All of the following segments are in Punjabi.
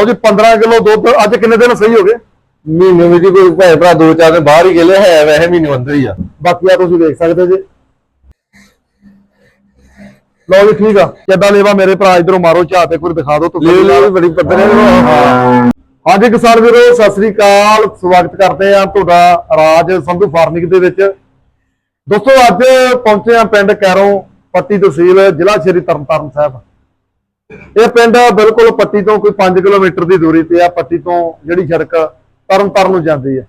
ਉਹ ਜੀ 15 ਕਿਲੋ ਦੁੱਧ ਅੱਜ ਕਿੰਨੇ ਦਿਨ ਸਹੀ ਹੋ ਗਏ? ਮਹੀਨੇ ਵਿੱਚ ਹੀ ਕੋਈ ਭੈਣ ਭਰਾ ਦੋ ਚਾਰ ਦਿਨ ਬਾਹਰ ਹੀ ਗਏ ਹੈ ਵੈਸੇ ਮਹੀਨੇ ਅੰਦਰ ਹੀ ਆ। ਬਾਕੀ ਆ ਤੁਸੀਂ ਦੇਖ ਸਕਦੇ ਜੀ। ਲਓ ਜੀ ਠੀਕ ਆ। ਕਿੱਦਾਂ ਲੇਵਾ ਮੇਰੇ ਭਰਾ ਇਧਰੋਂ ਮਾਰੋ ਝਾਤ ਤੇ ਕੋਈ ਦਿਖਾ ਦਿਓ ਤੁਸੀਂ ਲੈ ਬੜੀ ਪੱਧਰ ਹੈ ਹਾਂਜੀ ਕਿਸਾਨ ਵੀਰੋ ਸਤਿ ਸ੍ਰੀ ਅਕਾਲ। ਸਵਾਗਤ ਕਰਦੇ ਆ ਤੁਹਾਡਾ ਰਾਜ ਸੰਧੂ ਫਾਰਮਿੰਗ ਦੇ ਵਿੱਚ। ਦੋਸਤੋ ਅੱਜ ਪਹੁੰਚੇ ਆ ਪਿੰਡ ਕੈਰੋਂ ਪੱਟੀ ਤਹਿਸੀਲ ਜ਼ਿਲ੍ਹਾ ਸ਼੍ਰੀ ਤਰਨਤਾਰਨ ਸਾਹਿਬ। ਇਹ ਪਿੰਡ ਬਿਲਕੁਲ ਪੱਟੀ ਤੋਂ ਕੋਈ 5 ਕਿਲੋਮੀਟਰ ਦੀ ਦੂਰੀ ਤੇ ਆ, ਪੱਟੀ ਤੋਂ ਜਿਹੜੀ ਸੜਕ ਤਰਨਤਾਰਨ ਨੂੰ ਜਾਂਦੀ ਹੈ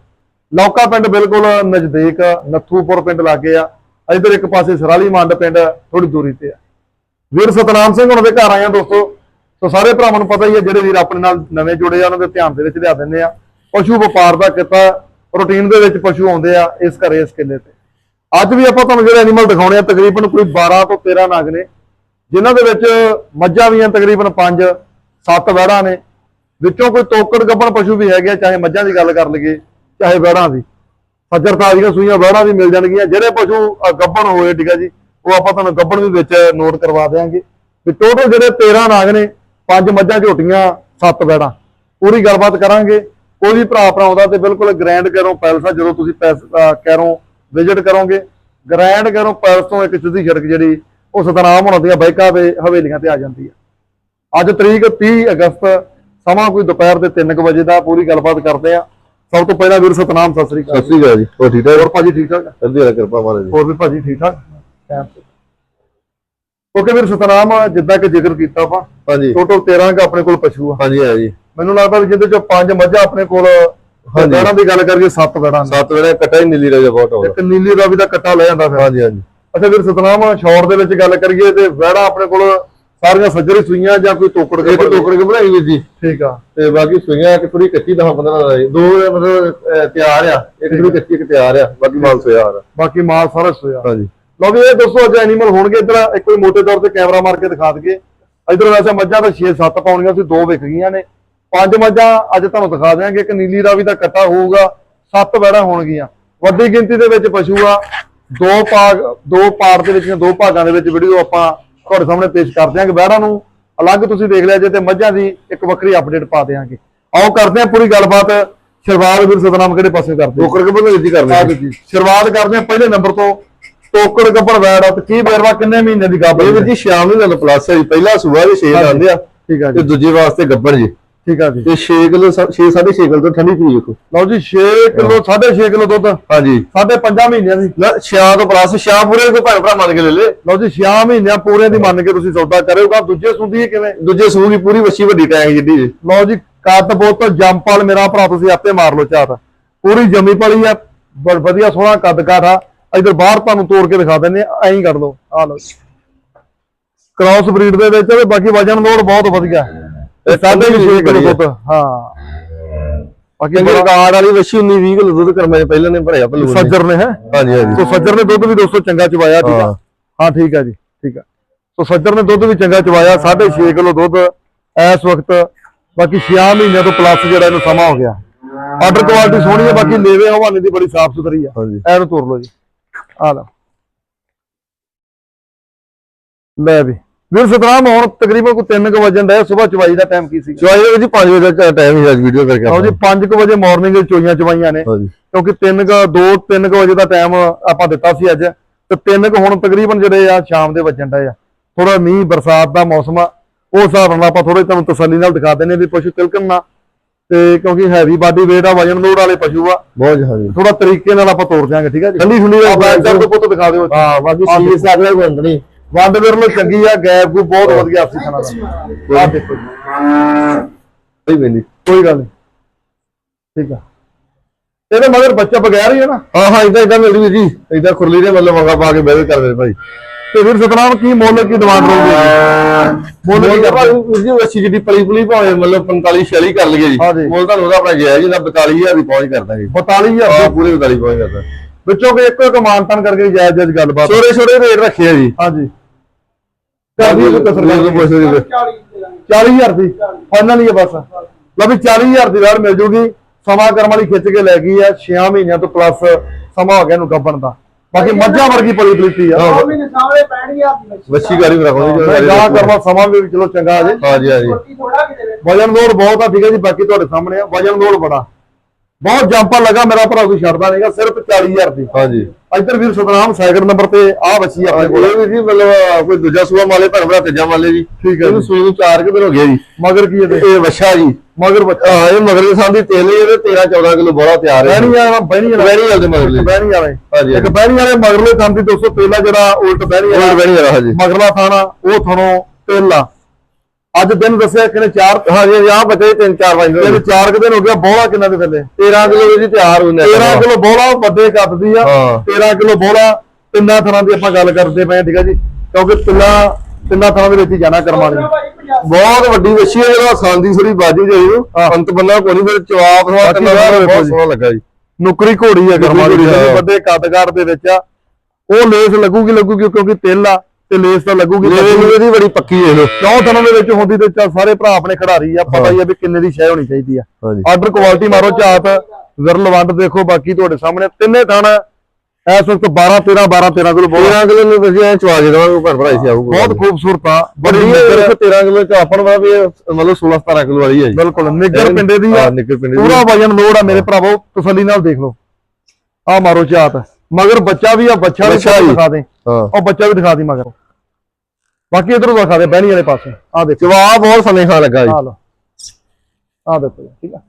ਲੌਕਾ ਪਿੰਡ ਬਿਲਕੁਲ ਨਜ਼ਦੀਕ, ਨੱਥੂਪੁਰ ਪਿੰਡ ਲਾਗੇ ਆ। ਇਧਰ ਇੱਕ ਪਾਸੇ ਸਰਾਲੀ ਮੰਡ ਪਿੰਡ ਥੋੜੀ ਦੂਰੀ ਤੇ ਆ। ਵੀਰ ਸਤਨਾਮ ਸਿੰਘ ਉਹਨਾਂ ਦੇ ਘਰ ਆਏ ਆ ਦੋਸਤੋ। ਸੋ ਸਾਰੇ ਭਰਾਵਾਂ ਨੂੰ ਪਤਾ ਹੀ ਹੈ ਜਿਹੜੇ ਵੀਰ ਆਪਣੇ ਨਾਲ ਨਵੇਂ ਜੁੜੇ ਆ, ਉਹਨਾਂ ਦੇ ਧਿਆਨ ਦੇ ਵਿੱਚ ਲਿਆ ਦਿੰਦੇ ਆ। ਪਸ਼ੂ ਵਪਾਰ ਦਾ ਕਿੱਤਾ, ਰੂਟੀਨ ਦੇ ਵਿੱਚ ਪਸ਼ੂ ਆਉਂਦੇ ਆ ਇਸ ਘਰੇ, ਇਸ ਕਿੱਲੇ ਤੇ। ਅੱਜ ਵੀ ਆਪਾਂ ਤੁਹਾਨੂੰ ਜਿਹੜੇ ਐਨੀਮਲ ਦਿਖਾਉਣੇ ਆ, ਤਕਰੀਬਨ ਕੋਈ 12 ਤੋਂ 13 ਨਗ ਨੇ। ਜਿਨ੍ਹਾਂ ਦੇ ਵਿੱਚ ਮੱਝਾਂ ਵੀ ਆ ਤਕਰੀਬਨ 5 7 ਵਹਿੜਾਂ ਨੇ। ਵਿੱਚੋਂ ਕੋਈ ਤੋਕੜ ਗੱਭਣ ਪਸ਼ੂ ਵੀ ਹੈਗੇ ਆ, ਚਾਹੇ ਮੱਝਾਂ ਦੀ ਗੱਲ ਕਰ ਲਈਏ ਚਾਹੇ ਵਹਿੜਾਂ ਦੀ। ਸੱਜਰ ਤਾਜ਼ੀਆਂ ਸੂਈਆਂ ਵਹਿੜਾਂ ਵੀ ਮਿਲ ਜਾਣਗੀਆਂ। ਜਿਹੜੇ ਪਸ਼ੂ ਗੱਬਣ ਗੱਭਣ ਹੋਏ ਠੀਕ ਹੈ ਜੀ ਉਹ ਆਪਾਂ ਤੁਹਾਨੂੰ ਗੱਬਣ ਵੀ ਵਿੱਚ ਨੋਟ ਕਰਵਾ ਦੇਵਾਂਗੇ ਵੀ ਟੋਟਲ ਜਿਹੜੇ 13 ਨਾਗ ਨੇ ਪੰਜ ਮੱਝਾਂ ਝੋਟੀਆਂ ਸੱਤ ਵਹਿੜਾਂ ਪੂਰੀ ਗੱਲਬਾਤ ਕਰਾਂਗੇ। ਕੋਈ ਵੀ ਭਰਾ ਭਰਾ ਆਉਂਦਾ ਤੇ ਬਿਲਕੁਲ ਗ੍ਰੈਂਡ ਕਰੋ ਪੈਲਸ ਆ ਜਦੋਂ ਤੁਸੀਂ ਪੈਸ ਅ, ਵਿਜ਼ਿਟ ਕਰੋਗੇ। ਗ੍ਰੈਂਡ ਕਰੋ ਪੈਲਸ ਤੋਂ ਇੱਕ ਸਿੱਧੀ ਸੜਕ ਜਿਹੜੀ ਉਹ ਸਤਨਾਮ ਹੋਣਾ ਦੀਆਂ ਬਾਈਕਾਂ ਤੇ ਹਵੇਲੀਆਂ ਤੇ ਆ ਜਾਂਦੀ ਹੈ ਅੱਜ ਤਰੀਕ 30 ਅਗਸਤ ਸਮਾਂ ਕੋਈ ਦੁਪਹਿਰ ਦੇ 3 ਵਜੇ ਦਾ ਪੂਰੀ ਗੱਲਬਾਤ ਕਰਦੇ ਆ ਸਭ ਤੋਂ ਪਹਿਲਾਂ ਵੀਰ ਸਤਨਾਮ ਸਤਿ ਸ੍ਰੀ ਅਕਾਲ। ਸਤਿ ਸ੍ਰੀ ਅਕਾਲ ਜੀ। ਹੋਰ ਠੀਕ ਠਾਕ? ਹੋਰ ਭਾਜੀ ਠੀਕ ਠਾਕ? ਅੱਧੀ ਵਾਲਾ ਕਿਰਪਾ ਮਾਰੇ ਜੀ। ਹੋਰ ਵੀ ਭਾਜੀ ਠੀਕ ਠਾਕ? ਟਾਈਮ ਓਕੇ ਵੀਰ ਸਤਨਾਮ ਜਿੱਦਾਂ ਕਿ ਜ਼ਿਕਰ ਕੀਤਾ ਆਪਾਂ ਹਾਂਜੀ। ਟੋਟਲ 13 ਕ ਆਪਣੇ ਕੋਲ ਪਸ਼ੂ ਆ। ਹਾਂਜੀ ਹੈ ਜੀ ਮੈਨੂੰ ਲੱਗਦਾ ਵੀ ਜਿਹਦੇ ਚੋਂ ਪੰਜ ਮੱਝਾਂ ਆਪਣੇ ਕੋਲ ਹਾਂਜੀ। ਦੀ ਗੱਲ ਕਰੀਏ ਸੱਤ ਨੇ। ਸੱਤ ਵੇਲੇ ਕੱਟਾ ਹੀ ਨੀਲੀ ਰਾਜਾ ਬਹੁਤ ਹੋ ਇੱਕ ਨੀਲੀ ਦਾ ਵੀ ਦਾ ਕੱਟਾ ਲੈ ਜਾਂਦਾ ਫਿਰ। ਹਾਂਜੀ ਹਾਂਜੀ। ਅੱਛਾ ਵੀਰ ਸਤਨਾਮ ਸ਼ੌਰ ਦੇ ਵਿੱਚ ਗੱਲ ਕਰੀਏ ਤੇ ਵਹਿੜਾ ਆਪਣੇ ਕੋਲ ਸਾਰੀਆਂ ਸੱਜਰੀ ਸੂਈਆਂ ਜਾਂ ਕੋਈ ਤੋਕੜ ਕੇ ਟੋਕਰ ਕੇ ਬਣਾਈ ਵੀਰ ਜੀ। ਠੀਕ ਆ। ਤੇ ਬਾਕੀ ਸੂਈਆਂ ਇੱਕ ਥੋੜੀ ਕੱਚੀ 10 15 ਦਾ ਦੋ ਮਤਲਬ ਤਿਆਰ ਆ। ਇੱਕ ਥੋੜੀ ਕੱਚੀ ਇੱਕ ਤਿਆਰ ਆ। ਬਾਕੀ ਮਾਲ ਸੋਇਆ ਆ ਬਾਕੀ ਮਾਲ ਸਾਰਾ ਸੋਇਆ। ਹਾਂਜੀ। ਲਓ ਵੀ ਇਹ ਦੋਸਤੋ ਅੱਜ ਐਨੀਮਲ ਹੋਣਗੇ ਇਧਰ ਇੱਕ ਕੋਈ ਮੋਟੇ ਤੌਰ ਤੇ ਕੈਮਰਾ ਮਾਰ ਕੇ ਦਿਖਾ ਦਈਏ। ਇਧਰ ਵੈਸੇ ਮੱਝਾਂ ਤਾਂ 6-7 ਪਾਉਣੀਆਂ ਸੀ ਦੋ ਵਿਕ ਗਈਆਂ ਨੇ। ਪੰਜ ਮੱਝਾਂ ਅੱਜ ਤੁਹਾਨੂੰ ਦਿਖਾ ਦਿਆਂਗੇ। ਇੱਕ ਨੀਲੀ ਰਾਵੀ ਦਾ ਕੱਟਾ ਹੋਊਗਾ ਸੱਤ ਵੜਾ ਹੋਣਗੀਆਂ। ਵੱਡੀ ਗਿਣਤੀ ਦੇ ਵਿੱਚ ਪਸ਼ੂ ਆ। ਦੋ ਭਾਗ ਦੋ ਪਾਰਟ ਦੇ ਵਿੱਚ ਜਾਂ ਦੋ ਭਾਗਾਂ ਦੇ ਵਿੱਚ ਵੀਡੀਓ ਆਪਾਂ ਤੁਹਾਡੇ ਸਾਹਮਣੇ ਪੇਸ਼ ਕਰ ਦਿਆਂਗੇ ਵਹਿੜਾਂ ਨੂੰ ਅਲੱਗ ਤੁਸੀਂ ਦੇਖ ਲਿਆ ਜੇ ਤੇ ਮੱਝਾਂ ਦੀ ਇੱਕ ਵੱਖਰੀ ਅਪਡੇਟ ਪਾ ਦਿਆਂਗੇ। ਆਓ ਕਰਦੇ ਹਾਂ ਪੂਰੀ ਗੱਲਬਾਤ। ਸ਼ੁਰੂਆਤ ਵੀਰ ਸਤਨਾਮ ਕਿਹੜੇ ਪਾਸੇ ਕਰਦੇ? ਟੋਕਰ ਕੇ ਬਣਾਈ ਜੀ ਕਰਨੀ ਆ ਜੀ। ਸ਼ੁਰੂਆਤ ਕਰਦੇ ਹਾਂ ਪਹਿਲੇ ਨੰਬਰ ਤੋਂ। ਟੋਕੜ ਗੱਬੜ ਵੈੜ ਤੇ ਕੀ ਬੇਰਵਾ ਕਿੰਨੇ ਮਹੀਨੇ ਦੀ ਇਹ ਵੀਰ ਜੀ ਸ਼ਾਮ ਨੂੰ ਗੱਲ ਪਲੱਸ ਹੈ ਜੀ ਪਹਿਲਾ ਸੂਆ ਜੀ। 6 ਆਂਦੇ ਆ ਠੀਕ ਆ ਤੇ ਦੂਜੇ ਵਾਸਤੇ ਗੱਬੜ ਜੀ। ਠੀਕ ਆ ਜੀ। ਤੇ 6 ਕਿਲੋ 6 6.5 ਕਿਲੋ ਤੋਂ ਠੰਡੀ ਪੀ ਲਓ ਜੀ 6 ਕਿਲੋ 6.5 ਕਿਲੋ ਦੁੱਧ। ਹਾਂਜੀ। ਸਾਢੇ 5 ਮਹੀਨਿਆਂ ਦੀ। ਸ਼ਾਂ ਤੋਂ ਪਲੱਸ ਸ਼ਾਂ ਪੂਰੇ ਕੋਈ ਭੈਣ ਭਰਾ ਮੰਨ ਕੇ ਲੈ ਲੇ। ਲਓ ਜੀ 6 ਮਹੀਨਿਆਂ ਪੂਰੇ ਦੀ ਮੰਨ ਕੇ ਤੁਸੀਂ ਸੌਦਾ ਕਰਿਓਗਾ ਦੂਜੇ ਸੁੰਦੀ ਕਿਵੇਂ? ਦੂਜੇ ਸੂਹ ਦੀ ਪੂਰੀ ਵੱਛੀ ਵੱਡੀ ਟੈਂਕ ਜਿੱਡੀ ਲਓ ਜੀ ਕੱਦ ਬਹੁਤ ਜੰਪਾਲ ਮੇਰਾ ਭਰਾ ਤੁਸੀਂ ਆਪੇ ਮਾਰ ਲਓ ਝਾਤ। ਪੂਰੀ ਜੰਮੀ ਪਲੀ ਆ ਬ- ਵਧੀਆ ਸੋਹਣਾ ਕੱਦ ਕਾਠ ਇਧਰ ਬਾਹਰ ਤੁਹਾਨੂੰ ਤੋੜ ਕੇ ਦਿਖਾ ਦਿੰਦੇ ਆ ਐਂ ਕੱਢ ਲਓ। ਆ ਲਓ ਕ੍ਰਾਸ ਬਰੀਡ ਦੇ ਵਿੱਚ ਤੇ ਬਾਕੀ ਵਜਨ ਲੋਡ ਬਹੁਤ ਵਧੀਆ। ਸਾਢੇ 6 ਕਿਲੋ ਦੁੱਧ ਹਾਂ। ਬਾਕੀ ਚੰਗੇ ਬੜਾ- ਕਾਰਡ ਵਾਲੀ ਵੱਛੀ 19 20 ਕਿਲੋ ਦੁੱਧ ਕਰਮੇ ਚ ਪਹਿਲਾਂ ਨੇ ਭਰਿਆ ਭਲੂ ਨੇ। ਸੱਜਰ ਨੇ ਹੈ? ਹਾਂਜੀ ਹਾਂਜੀ। ਸੋ ਸੱਜਰ ਨੇ ਦੁੱਧ ਵੀ ਦੋਸਤੋ ਚੰਗਾ ਚਵਾਇਆ ਠੀਕ ਆ? ਹਾਂ। ਹਾਂ ਠੀਕ ਆ ਜੀ ਠੀਕ ਆ। ਸੋ ਸੱਜਰ ਨੇ ਦੁੱਧ ਵੀ ਚੰਗਾ ਚਵਾਇਆ 6.5 ਕਿਲੋ ਦੁੱਧ ਇਸ ਵਕਤ। ਬਾਕੀ 6 ਮਹੀਨਿਆਂ ਤੋਂ ਪਲੱਸ ਜਿਹੜਾ ਇਹਨੂੰ ਸਮਾਂ ਹੋ ਗਿਆ। ਆਰਡਰ ਕੁਆਲਿਟੀ ਸੋਹਣੀ ਹੈ ਬਾਕੀ ਲੇਵੇ ਹਵਾਨੇ ਦੀ ਬੜੀ ਸਾਫ਼ ਸੁਥਰੀ ਆ। ਹਾਂਜੀ। ਐਨੂੰ ਤੋੜ ਲਓ ਜੀ। ਆ ਲਓ। ਲੈ ਵੀ। ਵੀਰ ਸਤਰਾਮ ਹੁਣ ਤਕਰੀਬਨ ਕੋਈ 3 ਕੁ ਵਜੇ ਦਾ ਸਵੇਰ ਚਵਾਈ ਦਾ ਟਾਈਮ ਕੀ ਸੀ? ਚਵਾਈ ਦੇ ਜੀ 5 ਵਜੇ ਦਾ ਟਾਈਮ ਹੀ ਅੱਜ ਵੀਡੀਓ ਕਰਕੇ ਲਓ ਜੀ 5 ਕੁ ਵਜੇ ਮਾਰਨਿੰਗ ਦੇ ਚੋਈਆਂ ਚਵਾਈਆਂ ਨੇ। ਕਿਉਂਕਿ 3 ਕ 2 3 ਕ ਵਜੇ ਦਾ ਟਾਈਮ ਆਪਾਂ ਦਿੱਤਾ ਸੀ ਅੱਜ। ਤੇ 3 ਕ ਹੁਣ ਤਕਰੀਬਨ ਜਿਹੜੇ ਆ ਸ਼ਾਮ ਦੇ ਵੱਜਣ ਡਏ ਆ। ਥੋੜਾ ਮੀਂਹ ਬਰਸਾਤ ਦਾ ਮੌਸਮ ਆ। ਉਸ ਹਿਸਾਬ ਨਾਲ ਆਪਾਂ ਥੋੜੇ ਤੁਹਾਨੂੰ ਤਸੱਲੀ ਨਾਲ ਦਿਖਾ ਦਿੰਨੇ ਵੀ ਪਸ਼ੂ ਤਿਲਕਣ ਨਾ। ਤੇ ਕਿਉਂਕਿ ਹੈਵੀ ਬਾਡੀ weight ਆ ਵਜਨ ਲੋਡ ਵਾਲੇ ਪਸ਼ੂ ਆ। ਬਹੁਤ ਹਾਂਜੀ ਥੋੜਾ ਤਰੀਕੇ ਨਾਲ ਆਪਾਂ ਤੋੜ ਦਿਆਂਗੇ ਠੀਕ ਆ ਜੀ? ਠੰਡੀ ਠੰਡੀ ਦਾ ਬੈਂਚਰ ਤੋਂ ਪੁੱਤ ਦਿਖਾ ਦਿਓ ਹਾਂ ਬਾਕੀ ਸੀਸ ਅਗਲੇ ਬੰਦ ਨਹੀਂ ਵੰਡ ਵੀਰ ਨੂੰ ਚੰਗੀ ਆ ਗੈਪ ਵੀ ਬਹੁਤ ਵਧੀਆ ਆਪਸੀ ਖਾਣਾ ਦਾ ਆ ਦੇਖੋ ਜੀ। ਕੋਈ ਬੰਦੀ ਕੋਈ ਗੱਲ ਨਹੀਂ। ਠੀਕ ਆ। ਇਹਦੇ ਮਗਰ ਬੱਚਾ ਬਗੈਰ ਹੀ ਹੈ ਨਾ। ਹਾਂ ਹਾਂ ਇਦਾਂ ਇਦਾਂ ਮਿਲਦੀ ਜੀ। ਇਦਾਂ ਖੁਰਲੀ ਦੇ ਮਤਲਬ ਮੰਗਾ ਪਾ ਕੇ ਬਹਿ ਕਰਦੇ ਭਾਈ। ਤੇ ਵੀਰ ਸਤਨਾਮ ਕੀ ਮੁੱਲ ਕੀ ਡਿਮਾਂਡ ਰਹੂਗੀ? ਮੁੱਲ ਕੀ ਭਾਈ ਜੀ ਵੱਛੀ ਜਿਹੜੀ ਪਲੀ ਪੁਲੀ ਭਾਵੇਂ ਮਤਲਬ 45 46 ਕਰ ਲਈਏ ਜੀ। ਮੁੱਲ ਤੁਹਾਨੂੰ ਉਹਦਾ ਆਪਣਾ ਜਾਇਜ਼ ਜਿਹਦਾ 42000 ਦੀ ਪਹੁੰਚ ਕਰਦਾ ਜੀ। 42000 ਹਾਂ ਪੂਰੇ 42 ਪਹੁੰਚ ਕਰਦਾ। ਵਿੱਚੋਂ ਕੋਈ ਇੱਕੋ ਇੱਕ ਮਾਨਤਨ ਕਰਕੇ ਜਾਇਜ਼ ਜਾਇਜ਼ ਗੱਲਬਾਤ। ਛੋਟੇ ਛੋਟੇ ਰੇਟ ਰੱਖੇ ਆ ਜੀ। ਹਾਂਜੀ ਕਰਦੀ ਕੋਈ ਕਸਰ ਵੀਰ ਨੂੰ ਨਹੀਂ ਪੁੱਛ ਲਈ 40000 ਦੀ ਫਾਈਨਲ ਹੀ ਹੈ ਬਸ। ਲਓ ਵੀ 40000 ਦੀ ਵਾਰ ਮਿਲ ਜੂਗੀ। ਸਮਾਂ ਕਰਮ ਵਾਲੀ ਖਿੱਚ ਕੇ ਲੈ ਗਈ ਆ 6 ਮਹੀਨਿਆਂ ਤੋਂ ਪਲੱਸ ਸਮਾਂ ਹੋ ਗਿਆ ਇਹਨੂੰ ਗੱਬਣ ਦਾ। ਬਾਕੀ ਮੱਝਾਂ ਵਰਗੀ ਪਲੀ ਪਲੀਤੀ ਆ। ਹਾਂ। ਉਹ ਵੀ ਸਾਹਮਣੇ ਪੈਣੀ ਆ ਵੱਛੀ ਗਾਰੀ ਵੀ ਰੱਖੋਗੇ ਮੈਂ ਗਾਹ ਕਰਵਾ ਸਮਾਂ ਵੀ ਚਲੋ ਚੰਗਾ ਆ ਜੇ। ਹਾਂਜੀ ਹਾਂਜੀ ਛੋਟੀ ਥੋੜਾ ਕਿਤੇ ਵਿੱਚ। ਵਜਨ ਲੋਡ ਬਹੁਤ ਆ ਠੀਕ ਹੈ ਜੀ ਬਾਕੀ ਤੁਹਾਡੇ ਸਾਹਮਣੇ ਆ। ਵਜਨ ਲੋਡ ਬੜਾ। ਬਹੁਤ ਜੰਪਾ ਲੱਗਾ ਮੇਰਾ ਭਰਾ ਕੋਈ ਛੱਡਦਾ ਨਹੀਂਗਾ ਸਿਰਫ 40000 ਦੀ। ਹਾਂਜੀ। ਇੱਧਰ ਵੀਰ ਸਤਨਾਮ ਸੈਕਿੰਡ ਨੰਬਰ ਤੇ ਆ ਬੱਚੀ ਆਪਣੇ ਹਾਂਜੀ, ਕੋਲ। ਇਹ ਵੀ ਜੀ ਮਤਲਬ ਕੋਈ ਦੂਜਾ ਸੂਆ ਮਾਲੇ ਭਰ ਭਰਾ ਤੀਜਾ ਮਾਲੇ ਜੀ। ਠੀਕ ਹੈ ਇਹਨੂੰ। ਸੂਏ ਨੂੰ 4 ਕਿ ਦਿਨ ਹੋ ਗਏ ਜੀ। ਮਗਰ ਕੀ ਇਹਦੇ ਇਹ ਵੱਛਾ ਜੀ। ਮਗਰ ਬੱਚਾ ਹਾਂ ਇਹ ਮਗਰਲੇ ਸਾਹ ਦੀ ਤੇਲ ਇਹਦੇ 13 14 ਕਿਲੋ ਬੋਲਾ ਤਿਆਰ ਹੈ। ਬਹਿਣੀ ਵਾਲਾ ਬਹਿਣੀ ਵਾਲਾ। ਬਹਿਣੀ ਵਾਲੇ ਦੇ ਮਗਰਲੇ। ਇੱਕ ਬਹਿਣੀ ਵਾਲੇ। ਹਾਂਜੀ, ਇੱਕ ਬਹਿਣੀ ਵਾਲੇ ਮਗਰਲੇ ਥਾਂ ਦੀ 200 ਪਹਿਲਾ ਜਿਹੜਾ ਉਲਟ ਬਹਿਣੀ ਵਾਲਾ। ਬਣੀ ਰਹਾ ਜੀ ਮਗਰਲਾ ਥਾਣਾ ਉਹ ਥਣੋਂ ਪਹਿਲਾ ਅੱਜ ਦਿਨ ਦੱਸਿਆ ਕਿ ਨੇ ਚਾਰ ਹਾਂਜੀ ਆ ਬੱਚੇ ਤਿੰਨ ਚਾਰ ਪੰਜ ਤਿੰਨ ਚਾਰ ਕੁ ਦਿਨ ਹੋ ਗਿਆ ਬੋਲਾ ਕਿੰਨਾ ਦੇ ਥੱਲੇ? 13 ਕਿਲੋ ਜੀ ਤਿਆਰ ਹੁੰਦੇ 13 ਕਿਲੋ ਬੋਲਾ ਵੱਡੇ ਕੱਦ ਦੀ ਆ। ਹਾਂ। 13 ਕਿਲੋ ਬੋਲਾ ਤਿੰਨਾਂ ਥਾਂ ਦੀ ਆਪਾਂ ਗੱਲ ਕਰਦੇ ਪਏ ਠੀਕ ਆ ਜੀ? ਕਿਉਂਕਿ ਤਿੰਨਾਂ ਤਿੰਨਾਂ ਥਾਂ ਦੇ ਵਿੱਚ ਹੀ ਜਾਣਾ ਦੀ 50 ਬਹੁਤ ਵੱਡੀ ਵੱਛੀ ਹੈ ਜਿਹੜਾ ਖਾਂਦੀ ਥੋੜੀ ਬਾਜੀ ਜਾਈ ਨੂੰ ਅੰਤ ਬੰਨਾ ਕੋਈ ਨਹੀਂ ਫਿਰ ਜਵਾਬ ਸਵਾ ਬਾਹਰ ਵੇਖੋ ਬਹੁਤ। ਸੋਹਣਾ ਲੱਗਾ ਜੀ। ਨੁਕਰੀ ਘੋੜੀ ਆ ਕਰਮਾਂ ਦੀ ਘੋੜੀ, ਜਿਹੜੀ ਹਾਂ। ਵੱਡੇ ਕੱਦਕਾਰ ਦੇ ਵਿੱਚ ਆ। ਉਹ ਲੇਸ ਲੱਗੂਗੀ ਲੱਗੂਗੀ ਕਿਉਂਕਿ ਤਿਲ ਆ। ਤੇ ਲੇਸ ਤਾਂ ਲੱਗੂਗੀ ਲੇਵੇ ਲੱਗੂਗੀ। ਇਹਦੀ ਬੜੀ ਪੱਕੀ ਹੈ ਲੋ ਕਿਉਂ ਥਣਾਂ ਦੇ ਵਿੱਚ ਹੁੰਦੀ ਤੇ ਚੱਲ ਸਾਰੇ ਭਰਾ ਆਪਣੇ ਖਿਡਾਰੀ ਆ ਪਤਾ ਹੀ। ਆ ਵੀ ਕਿੰਨੇ ਦੀ ਸ਼ੈ ਹੋਣੀ ਚਾਹੀਦੀ ਆ। ਆਰਡਰ ਕੁਆਲਿਟੀ ਮਾਰੋ ਝਾਤ ਵਿਰਲ ਵੰਡ ਦੇਖੋ ਬਾਕੀ ਤੁਹਾਡੇ ਸਾਹਮਣੇ ਤਿੰਨੇ ਥਣ ਇਸ ਵਕਤ 12 13 12 13 ਕਿਲੋ ਬਹੁਤ 13 ਕਿਲੋ ਨੂੰ ਵਧੀਆ ਚਵਾ ਦੇ ਦਵਾਂਗੇ ਭਰ ਭਰਾਈ ਸੀ ਆਊਗਾ। ਬਹੁਤ ਖੂਬਸੂਰਤ ਆ। ਬੜੀ ਨਿੱਗਰ 13 ਕਿਲੋ ਚ ਆਪਣ ਵਾ ਵੀ ਮਤਲਬ 16 17 ਕਿਲੋ ਵਾਲੀ ਹੈ ਜੀ। ਬਿਲਕੁਲ ਨਿੱਗਰ ਪਿੰਡੇ ਦੀ ਆ। ਨਿੱਗਰ ਪਿੰਡੇ ਦੀ। ਪੂਰਾ ਵਜਨ ਲੋਡ ਆ ਮੇਰੇ ਭਰਾਵੋ ਤਸੱਲੀ ਨਾਲ ਦੇਖ ਲਓ। ਆ ਮਾਰੋ ਝਾਤ। ਮਗਰ ਬੱਚਾ ਵੀ ਆ ਬੱਚਾ ਵੀ। ਦਿਖਾ ਦੇ। ਹਾਂ। ਉਹ ਬੱਚਾ ਵੀ ਦਿਖਾ ਦੀ ਮਗਰ। ਬਾਕੀ ਇਧਰੋਂ ਦਿਖਾ ਦੇ ਬਹਿਣੀ ਵਾਲੇ ਪਾਸੇ। ਆ ਦੇਖੋ। ਜਵਾਬ ਬਹੁਤ ਸਮੇਂ ਖਾ ਲੱਗਾ ਜੀ। ਆ ਲਓ। ਆ ਦੇਖੋ ਠੀਕ ਆ।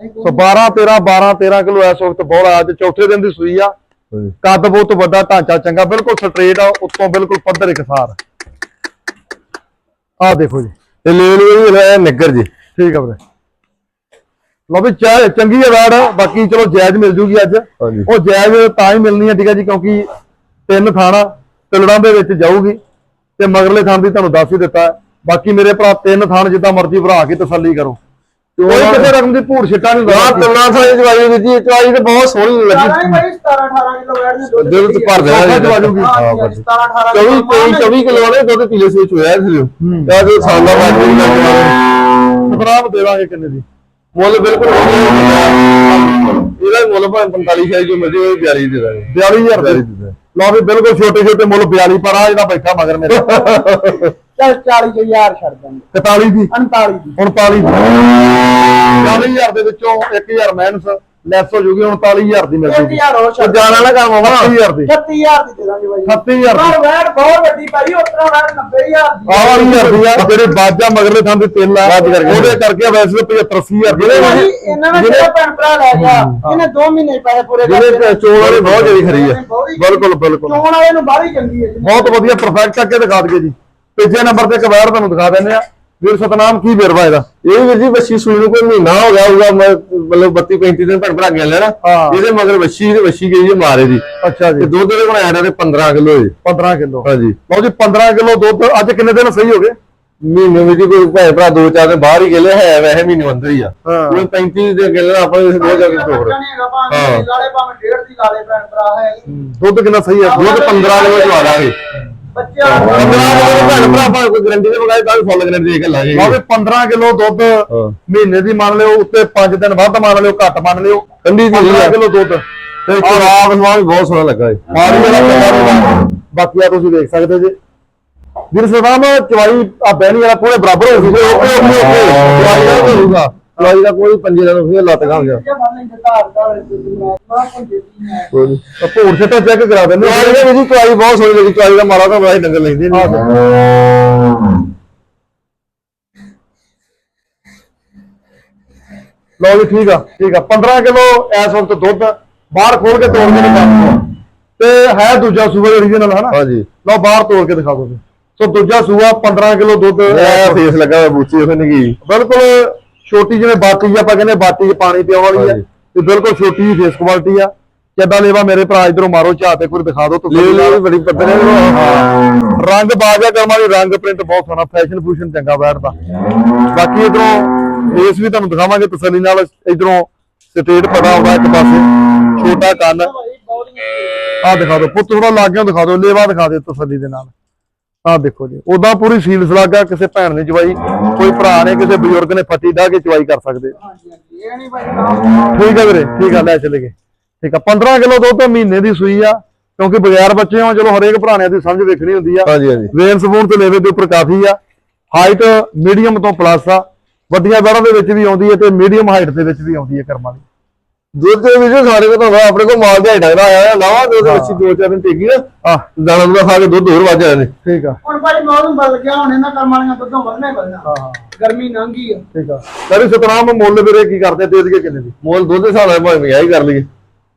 ਸੋ 12 13 12 13 ਕਿਲੋ ਇਸ ਵਕਤ ਬੋਲਾ ਅੱਜ ਚੌਥੇ ਦਿਨ ਦੀ ਸੂਈ ਆ। ਕੱਦ ਬਹੁਤ ਵੱਡਾ ਢਾਂਚਾ ਚੰਗਾ ਬਿਲਕੁਲ ਸਟ੍ਰੇਟ ਆ ਉੱਤੋਂ ਬਿਲਕੁਲ ਪੱਧਰ ਇਕਸਾਰ ਆ ਦੇਖੋ ਜੀ। ਤੇ ਲੈਣ ਵੀ ਲੈ ਨਿੱਗਰ ਜੀ। ਠੀਕ ਆ ਵੀਰੇ। ਲਓ ਵੀ ਚਾਹ ਚੰਗੀ ਹੈ ਵੈੜ ਬਾਕੀ ਚਲੋ ਜਾਇਜ਼ ਮਿਲ ਜੂਗੀ ਅੱਜ। ਉਹ ਜਾਇਜ਼ ਤਾਂ ਹੀ ਮਿਲਣੀ ਹੈ ਠੀਕ ਹੈ ਜੀ ਕਿਉਂਕਿ ਤਿੰਨ ਥਾਣਾ ਤਿਲੜਾਂ ਦੇ ਵਿੱਚ ਜਾਊਗੀ। ਤੇ ਮਗਰਲੇ ਥਾਣ ਦੀ ਤੁਹਾਨੂੰ ਦੱਸ ਹੀ ਦਿੱਤਾ ਹੈ। ਬਾਕੀ ਮੇਰੇ ਭਰਾ ਤਿੰਨ ਥਾਣ ਜਿੱਦਾਂ ਮਰਜ਼ੀ ਭਰਾ ਕੇ ਤਸੱਲੀ ਕਰੋ। ਕੋਈ ਕਿਸੇ ਰਕਮ ਦੀ ਭੂੜ ਛਿੱਟਾ ਨਹੀਂ ਨਾ ਹੁੰਦਾ ਤਿੰਨਾਂ ਸਾਈ ਜਵਾਈ ਦੀ ਜੀ ਚਵਾਈ ਤੇ ਬਹੁਤ ਸੋਹਣੀ ਸਾਰਾ ਹੀ ਲੱਗੀ ਭਾਈ 17 18 ਕਿਲੋ ਵੈਟ ਦੇ ਦੁੱਧ ਦਿਲ ਚ ਭਰ ਦੇਣਾ ਸੌਖਾ ਜੀ। ਚਵਾ ਜੂਗੀ। ਹਾਂ ਹਾਂ, 17 18 24 23 24 ਕਿਲੋ ਨੇ ਦੁੱਧ ਪੀਲੇ ਸੇ ਚੋਇਆ ਸੀ ਯਾ ਜੋ ਸਾਲਾ ਬਾਅਦ ਵੀ ਲੱਗਦਾ ਸਤਰਾਮ ਦੇਵਾਂਗੇ ਕਿੰਨੇ ਦੀ? ਮੁੱਲ ਬਿਲਕੁਲ। ਇਹਦਾ ਮੁੱਲ ਭਾਵੇਂ 45 ਸ਼ਾਈ ਜੋ ਮਿਲਦੀ ਉਹ 42 ਦੇ ਦਾਂਗੇ। 42000 42 ਰੁਪਏ ਦੇ ਦਾਂਗੇ। ਲਓ ਵੀ ਬਿਲਕੁਲ ਛੋਟੇ ਛੋਟੇ ਮੁੱਲ 42 ਪਰ ਆ ਜਿਹੜਾ ਬੈਠਾ ਮਗਰ ਮੇਰੇ। ਚੱਲ 40000 ਛੱਡ ਦਾਂਗੇ 41 ਦੀ? 39 ਦੀ। 39 ਦੀ। 40000 ਦੇ ਵਿੱਚੋਂ 1000 ਮਾਈਨਸ ਲੈਸ ਹੋ ਜੂਗੀ 39000 ਦੀ ਮਿਲ ਜੂਗੀ। 1000 ਹੋਰ ਛੱਡ ਜਾਣਾ ਨਾ ਕੰਮ ਵਾ 30000 ਦੀ। 36000 ਦੀ ਦੇ ਦਾਂਗੇ ਭਾਈ 36000 ਦੀ। ਪਰ ਵੈਟ ਬਹੁਤ ਵੱਡੀ ਭਾਈ ਉਤਰਾ ਵੈਟ 90000 ਦੀ। ਆਹ ਵਾਲੀ ਹਰਦੀ ਆ। ਜਿਹੜੇ ਬਾਜਾ ਮਗਰਲੇ ਥਾਂ ਦੇ ਤਿੰਨ ਆ ਉਹਦੇ ਕਰਕੇ ਵੈਸੇ 75 80000 ਜਿਹੜੇ ਇਹਨਾਂ ਨੇ ਜਿਹੜਾ ਭੈਣ ਭਰਾ ਲੈ ਗਿਆ? ਇਹਨੇ 2 ਮਹੀਨੇ ਪੈਸੇ ਪੂਰੇ ਕਰ ਦਿੱਤੇ। ਚੋਣ ਵਾਲੀ ਬਹੁਤ ਜਿਹੜੀ ਖਰੀ ਆ। ਬਿਲਕੁਲ ਬਿਲਕੁਲ। ਚੋਣ ਵਾਲੇ ਨੂੰ ਬਾਹਲੀ ਚੰਗੀ ਹੈ। ਬਹੁਤ ਵਧੀਆ ਪਰਫੈਕਟ ਅੱਗੇ ਦਿਖਾ ਦਈਏ ਜੀ। ਤੀਜੇ ਨੰਬਰ ਤੇ ਕਵੈਰ ਤੁਹਾਨੂੰ ਦਿਖਾ ਦਿੰਦੇ ਆ। ਵੀਰ ਸਤਨਾਮ ਕੀ ਵੇਰਵਾ ਇਹਦਾ? ਇਹ ਵੀਰ ਜੀ ਬੱਚੀ ਸੂਈ ਨੂੰ ਕੋਈ ਮਹੀਨਾ ਹੋ ਗਿਆ ਹੋਊਗਾ ਮ- ਮਤਲਬ 32 35 ਦਿਨ ਭੈਣ ਭਰਾ ਗਿਆ ਲੈਣਾ। ਇਹਦੇ ਮਗਰ ਬੱਚੀ ਤੇ ਬੱਚੀ ਗਈ ਜੀ ਮਾਰੇ ਦੀ। ਅੱਛਾ ਤੇ ਜੀ ਦੁੱਧ ਦੇ ਬਣਾਇਆ ਇਹਨਾਂ ਨੇ 15 ਕਿਲੋ ਜੀ 15 ਕਿਲੋ। ਹਾਂਜੀ। ਲਓ ਜੀ 15 ਕਿਲੋ ਦੁੱਧ ਅੱਜ ਕਿੰਨੇ ਦਿਨ ਸਹੀ ਹੋ ਗਏ? ਮਹੀਨੇ ਵਿੱਚ ਕੋਈ ਭੈਣ ਭਰਾ ਦੋ ਚਾਰ ਦਿਨ ਬਾਹਰ ਹੀ ਗਏ ਹੈ ਵੈਸੇ ਮਹੀਨੇ ਅੰਦਰ ਹੀ ਆ। ਹਾਂ। ਕੋਈ 35 ਦੇ ਗਏ ਆਪਾਂ ਇਸ ਦੋ ਜਾ ਕੇ ਟੋਕਰ ਹਾਂ। ਲਾਲੇ ਭਾਵੇਂ ਡੇਢ ਦੀ ਲਾਲੇ ਭੈਣ ਭਰਾ ਹੈ। ਦੁੱਧ ਕਿੰਨਾ ਸਹੀ ਹੈ ਦੁੱਧ 15 ਕਿਲੋ ਚਵਾ ਦਾਂਗੇ। ਬੱਚਾ 15 ਕਿਲੋ ਭੈਣ ਭਰਾ ਭਾਵੇਂ ਕੋਈ ਗਰੰਟੀ ਦੇ ਮੰਗਾਏ ਤਾਂ ਵੀ ਫੁੱਲ ਗਰੰਟੀ ਦੇ ਕੇ ਲਾਂਗੇ ਲਓ ਵੀ 15 ਕਿਲੋ ਦੁੱਧ ਹਾਂ। ਮਹੀਨੇ ਦੀ ਮੰਨ ਲਿਓ ਉੱਤੇ 5 ਦਿਨ ਵੱਧ ਮੰਨ ਲਿਓ ਘੱਟ ਮੰਨ ਲਿਓ। ਠੰਡੀ ਦੀ 15 ਆ ਕਿਲੋ ਦੁੱਧ। ਤੇ ਸਮਾਨ ਬਹੁਤ ਸੋਹਣਾ ਲੱਗਾ ਬਾਕੀ ਆ ਤੁਸੀਂ ਦੇਖ ਸਕਦੇ ਜੀ। ਵੀਰ ਸਦਾਮ ਚਵਾਈ ਆ ਬਹਿਣੀ ਵਾਲਾ ਪੂਰੇ ਬਰਾਬਰ ਹੋ ਗਈ ਓਕੇ ਓਕੇ ਓਕੇ। ਚਵਾਈ ਦਾ ਵੀ ਹੋਊਗਾ। ਚਵਾਈ ਦਾ ਕੋਈ ਪੰਜੇ ਦਾ ਨਹੀਂ ਲੱਤ ਖਾ ਗਿਆ। ਦਾ ਹੈ ਨੀ। ਭੋਰ ਛੱਟਾ ਚੈੱਕ ਕਰਾ ਦਿੰਦੇ ਚਵਾਈ ਦੇ ਵਿੱਚ ਚਵਾਈ ਬਹੁਤ ਸੋਹਣੀ ਲੱਗੀ ਚਵਾਈ ਦਾ ਮਾਰਾ ਤਾਂ ਬੜਾ ਹੀ ਡੰਗਰ ਲੈਂਦੇ ਦੇਖੋ। ਲਓ ਜੀ ਠੀਕ ਆ ਠੀਕ ਆ। 15 ਕਿਲੋ ਇਸ ਵਕਤ ਦੁੱਧ ਬਾਹਰ ਖੋਲ ਕੇ ਤੋੜ ਕੇ ਦਿਖਾ ਤੇ ਹੈ ਦੂਜਾ ਸੂਆ ਓਰੀਜਨਲ ਹੈ ਨਾ ਹਾਂਜੀ। ਲਓ ਬਾਹਰ ਤੋੜ ਕੇ ਦਿਖਾ ਦਿਓ ਸੋ ਦੂਜਾ ਸੂਆ 15 ਕਿਲੋ ਦੁੱਧ ਫੇਸ ਲੱਗਾ ਹੋਇਆ ਬੂਚੀ ਉਹ ਨਹੀਂ ਗਈ। ਬਿਲਕੁਲ ਛੋਟੀ ਜਿਵੇਂ ਜਿਹੀ ਆਪਾਂ ਕਹਿੰਦੇ ਬਾਟੀ 'ਚ ਪਾਣੀ ਪਿਆਉਣ ਵਾਲੀ ਆ। ਤੇ ਬਿਲਕੁਲ ਛੋਟੀ ਜਿਹੀ ਫੇਸ ਕੁਆਲਿਟੀ ਆ। ਕਿੱਦਾਂ ਲੇਵਾ ਮੇਰੇ ਭਰਾ ਇਧਰੋਂ ਮਾਰੋ ਝਾਤ ਇੱਕ ਵਾਰੀ ਦਿਖਾ ਦਿਓ ਤੁਸੀਂ। ਲੈ ਬੜੀ ਪੱਧਰ ਹੈ। ਰੰਗ ਬਾਜਾ ਕਰਮਾਂ ਦੀ ਰੰਗ ਪ੍ਰਿੰਟ ਬਹੁਤ ਸੋਹਣਾ ਫੈਸ਼ਨ ਫੂਸ਼ਨ ਚੰਗਾ ਬੈਠਦਾ ਬਾਕੀ ਇਧਰੋਂ ਫੇਸ ਵੀ ਤੁਹਾਨੂੰ ਦਿਖਾਵਾਂਗੇ ਤਸੱਲੀ ਨਾਲ ਇਧਰੋਂ ਸਟੇਟ ਪਤਾ ਆਉਂਦਾ ਇੱਕ ਪਾਸੇ ਛੋਟਾ ਕੰਨ। ਆਹ ਦਿਖਾ ਦਿਓ ਪੁੱਤ ਥੋੜਾ ਲਾਗਿਓ ਦਿਖਾ ਦਿਓ ਲੇਵਾ ਦਿਖਾ ਦਿਓ ਤਸੱਲੀ ਦੇ ਨਾਲ। ਆਹ ਦੇਖੋ ਜੀ ਉਦਾਂ ਪੂਰੀ ਸੀਲ ਸਲਾਗਾ ਕਿਸੇ ਭੈਣ ਨੇ ਚਵਾਈ ਕੋਈ ਭਰਾ ਨੇ ਕਿਸੇ ਬਜ਼ੁਰਗ ਨੇ ਫੱਟੀ ਡਾ ਕੇ ਚਵਾਈ ਕਰ ਸਕਦੇ। ਠੀਕ ਹੈ ਵੀਰੇ ਠੀਕ ਆ ਲੈ ਚਲੇ ਗਏ ਠੀਕ ਆ 15 ਕਿਲੋ ਦੁੱਧ ਮਹੀਨੇ ਦੀ ਸੂਈ ਆ ਕਿਉਂਕਿ ਬਗੈਰ ਬੱਚਿਆਂ ਚਲੋ ਹਰੇਕ ਭਰਾਣਿਆਂ ਦੀ ਸਮਝ ਵੇਖਣੀ ਹੁੰਦੀ ਆ। ਹਾਂਜੀ ਹਾਂਜੀ। ਵੇਨ ਸਪੂਨ ਤੇ ਲੇਵੇ ਦੇ ਉੱਪਰ ਕਾਫੀ ਆ। ਹਾਈਟ ਮੀਡੀਅਮ ਤੋਂ ਪਲੱਸ ਆ। ਵੱਡੀਆਂ ਬੈੜਾਂ ਦੇ ਵਿੱਚ ਵੀ ਆਉਂਦੀ ਹੈ ਤੇ ਮੀਡੀਅਮ ਹਾਈਟ ਦੇ ਵਿੱਚ ਵੀ ਆਉਂਦੀ ਹੈ ਕਰਮਾਂ ਦੀ। ਦੁੱਧ ਦੇ ਵਿੱਚ ਸਾਰੇ ਕੋਲ ਤਾਂ ਆਪਣੇ ਕੋਲ ਮਾਲ ਦਾ ਆਇਆ ਹੋਇਆ, ਲਾਵਾ ਦੁੱਧ ਅੱਛੀ ਦੋ ਚਾਰ ਦਿਨ ਟੇਕੀ ਨਾ ਆ ਦਾਣਾ ਦੂਣਾ ਖਾ ਕੇ ਦੁੱਧ ਹੋਰ ਵੱਜ ਜਾਣੇ ਠੀਕ ਆ। ਹੁਣ ਭਾਈ ਮੌਸਮ ਬਦਲ ਗਿਆ ਹੁਣ ਇਹਨਾਂ ਕਰਮਾਂ ਵਾਲੀਆਂ ਦੁੱਧੋਂ ਵਧਣਾ ਹੀ ਵਧਣਾ। ਹਾਂ ਹਾਂ। ਗਰਮੀ ਲੰਘੀ ਆ। ਠੀਕ ਆ। ਕਰੀ ਸਤਨਾਮ ਮੁੱਲ ਵੀਰੇ ਕੀ ਕਰਦੇ ਦੇ ਦਈਏ ਕਿੰਨੇ ਦੀ? ਮੁੱਲ ਦੁੱਧ ਦੇ ਹਿਸਾਬ ਨਾਲ ਭਾਵੇਂ ਕਰ ਲਈਏ।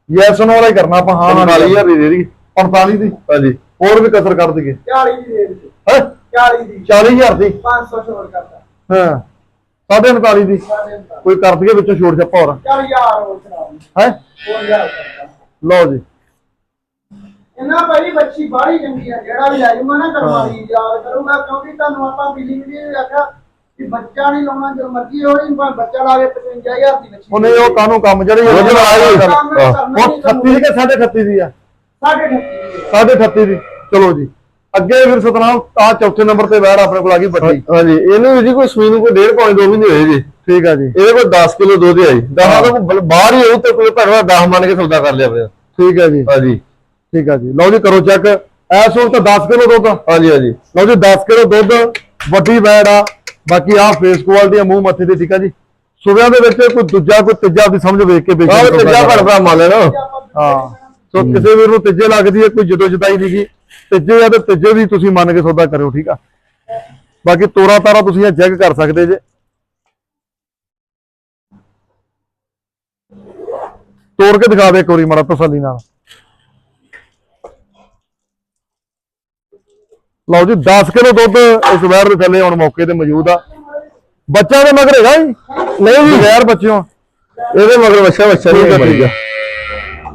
ਯੈਸ ਨੋ ਵਾਲਾ ਹੀ ਕਰਨਾ ਆਪਾਂ ਹਾਂ ਨਾਲ 45000 ਦੀ ਦੇ ਦੀ 45 ਦੀ। ਹਾਂਜੀ। ਹੋਰ ਵੀ ਕਸਰ ਕਰ ਦਈਏ। 40 ਦੀ ਦੇ ਦਿੱਤੀ। ਹੈ? 40 ਦੀ। 40000 ਦੀ। 500 ਛੋੜ ਕਰਦਾ ਹਾਂ। 39 ਦੀ। ਕੋਈ ਕਰ ਦਈਏ ਵਿੱਚੋਂ ਛੋੜ ਛੱਪਾ ਹੋਰ। ਚੱਲ ਯਾਰ ਹੋਰ ਹੈ? ਹੋਰ ਯਾਰ ਲਓ ਜੀ। ਇਹਨਾਂ ਭਾਈ ਬੱਚੀ ਬਾਹਲੀ ਚੰਗੀ ਆ ਜਿਹੜਾ ਵੀ ਲੈ ਜਾਊਗਾ ਨਾ ਕਰਮਾਲੀ ਯਾਦ ਕਰੂਗਾ ਕਿਉਂਕਿ ਤੁਹਾਨੂੰ ਆਪਾਂ ਬਿਲਿੰਗ ਵੀ ਆਖਿਆ ਕਿ ਬੱਚਾ ਨਹੀਂ ਲਾਉਣਾ ਜੋ ਮਰਜ਼ੀ ਹੋਈ ਪਰ ਬੱਚਾ ਲਾ ਕੇ 55000 ਦੀ ਬੱਚੀ ਉਹਨੇ ਉਹ ਕਾਨੂੰ ਕੰਮ ਜਿਹੜੇ ਉਹ ਜਿਹੜਾ ਆਇਆ ਹੀ ਕੰਮ ਹਾਂ। ਕਰਨਾ ਉਹ 36 ਦੀ ਕਿ 38 ਦੀ ਆ? ਸਾਡੇ ਠੱਕੀ 38 ਦੀ। ਚਲੋ ਜੀ। ਅੱਗੇ ਫਿਰ ਸਤਨਾਮ ਆ ਚੌਥੇ ਨੰਬਰ ਤੇ ਬੈੜ ਆਪਣੇ ਕੋਲ ਆ ਗਈ ਵੱਡੀ। ਹਾਂਜੀ ਇਹਨੂੰ ਵੀ ਜੀ ਕੋਈ ਸੂਈ ਨੂੰ ਕੋਈ ਡੇਢ ਪੌਣੇ ਦੋ ਮਹੀਨੇ ਹੋਏ ਜੀ। ਠੀਕ ਆ ਜੀ। ਇਹਦੇ ਕੋਲ 10 ਕਿਲੋ ਦੁੱਧ ਆਈ 10 ਤੋਂ ਬਲ- ਬਾਹਰ ਹੀ ਹੋਊ ਤੇ ਕੋਈ ਭਰਵਾ 10 ਮੰਨ ਕੇ ਸੌਦਾ ਕਰ ਲਿਆ ਪਿਆ। ਠੀਕ ਆ ਜੀ। ਹਾਂਜੀ। ਠੀਕ ਆ ਜੀ। ਲਓ ਜੀ ਕਰੋ ਚੈੱਕ। ਐਸ ਹੁਣ ਤਾਂ 10 ਕਿਲੋ ਦੁੱਧ ਹਾਂਜੀ ਹਾਂਜੀ। ਲਓ ਜੀ 10 ਕਿਲੋ ਦੁੱਧ ਵੱਡੀ ਬੈੜ ਆ। ਬਾਕੀ ਆ ਫੇਸ ਕੁਆਲਿਟੀ ਆ ਮੂੰਹ ਮੱਥੇ ਦੀ ਠੀਕ ਆ ਜੀ। ਸੁਬਿਆਂ ਦੇ ਵਿੱਚ ਕੋਈ ਦੂਜਾ ਕੋਈ ਤੀਜਾ ਆਪਦੀ ਸਮਝ ਵੇਖ ਕੇ ਵੇਚਣਾ ਆਹ ਤੇ ਜਾ ਭਰ ਭਰਾ ਮੰਨ ਲੈਣਾ ਹਾਂ। ਸੋ ਕਿਸੇ ਵੀਰ ਨੂੰ ਤੀਜੇ ਲੱਗਦੀ ਹੈ ਕੋਈ ਜਦੋਂ ਜਦਾਈ ਨਹੀਂਗੀ ਤੀਜੇ ਆ ਤੇ ਤੀਜੇ ਵੀ ਤੁਸੀਂ ਮੰਨ ਕੇ ਸੌਦਾ ਕਰਿਓ, ਠੀਕ ਆ? ਬਾਕੀ ਤੋਰਾ ਤਾਰਾ ਤੁਸੀਂ ਇਹ ਚੈੱਕ ਕਰ ਸਕਦੇ ਜੇ। ਤੋੜ ਕੇ ਦਿਖਾ ਦੇ ਇੱਕ ਵਾਰੀ ਮਾੜਾ ਤਸੱਲੀ ਨਾਲ। ਲਓ ਜੀ 10 ਕਿਲੋ ਦੁੱਧ ਇਸ ਵੈਰ ਦੇ ਥੱਲੇ ਹੁਣ ਮੌਕੇ ਤੇ ਮੌਜੂਦ ਆ। ਬੱਚਾ ਦੇ ਮਗਰ ਹੈਗਾ ਜੀ? ਨਹੀਂ ਜੀ ਗੈਰ ਬੱਚਿਓ। ਇਹਦੇ ਮਗਰ ਵੱਛਾ ਵੱਛਾ ਠੀਕ ਨਹੀਂ ਠੀਕ ਆ।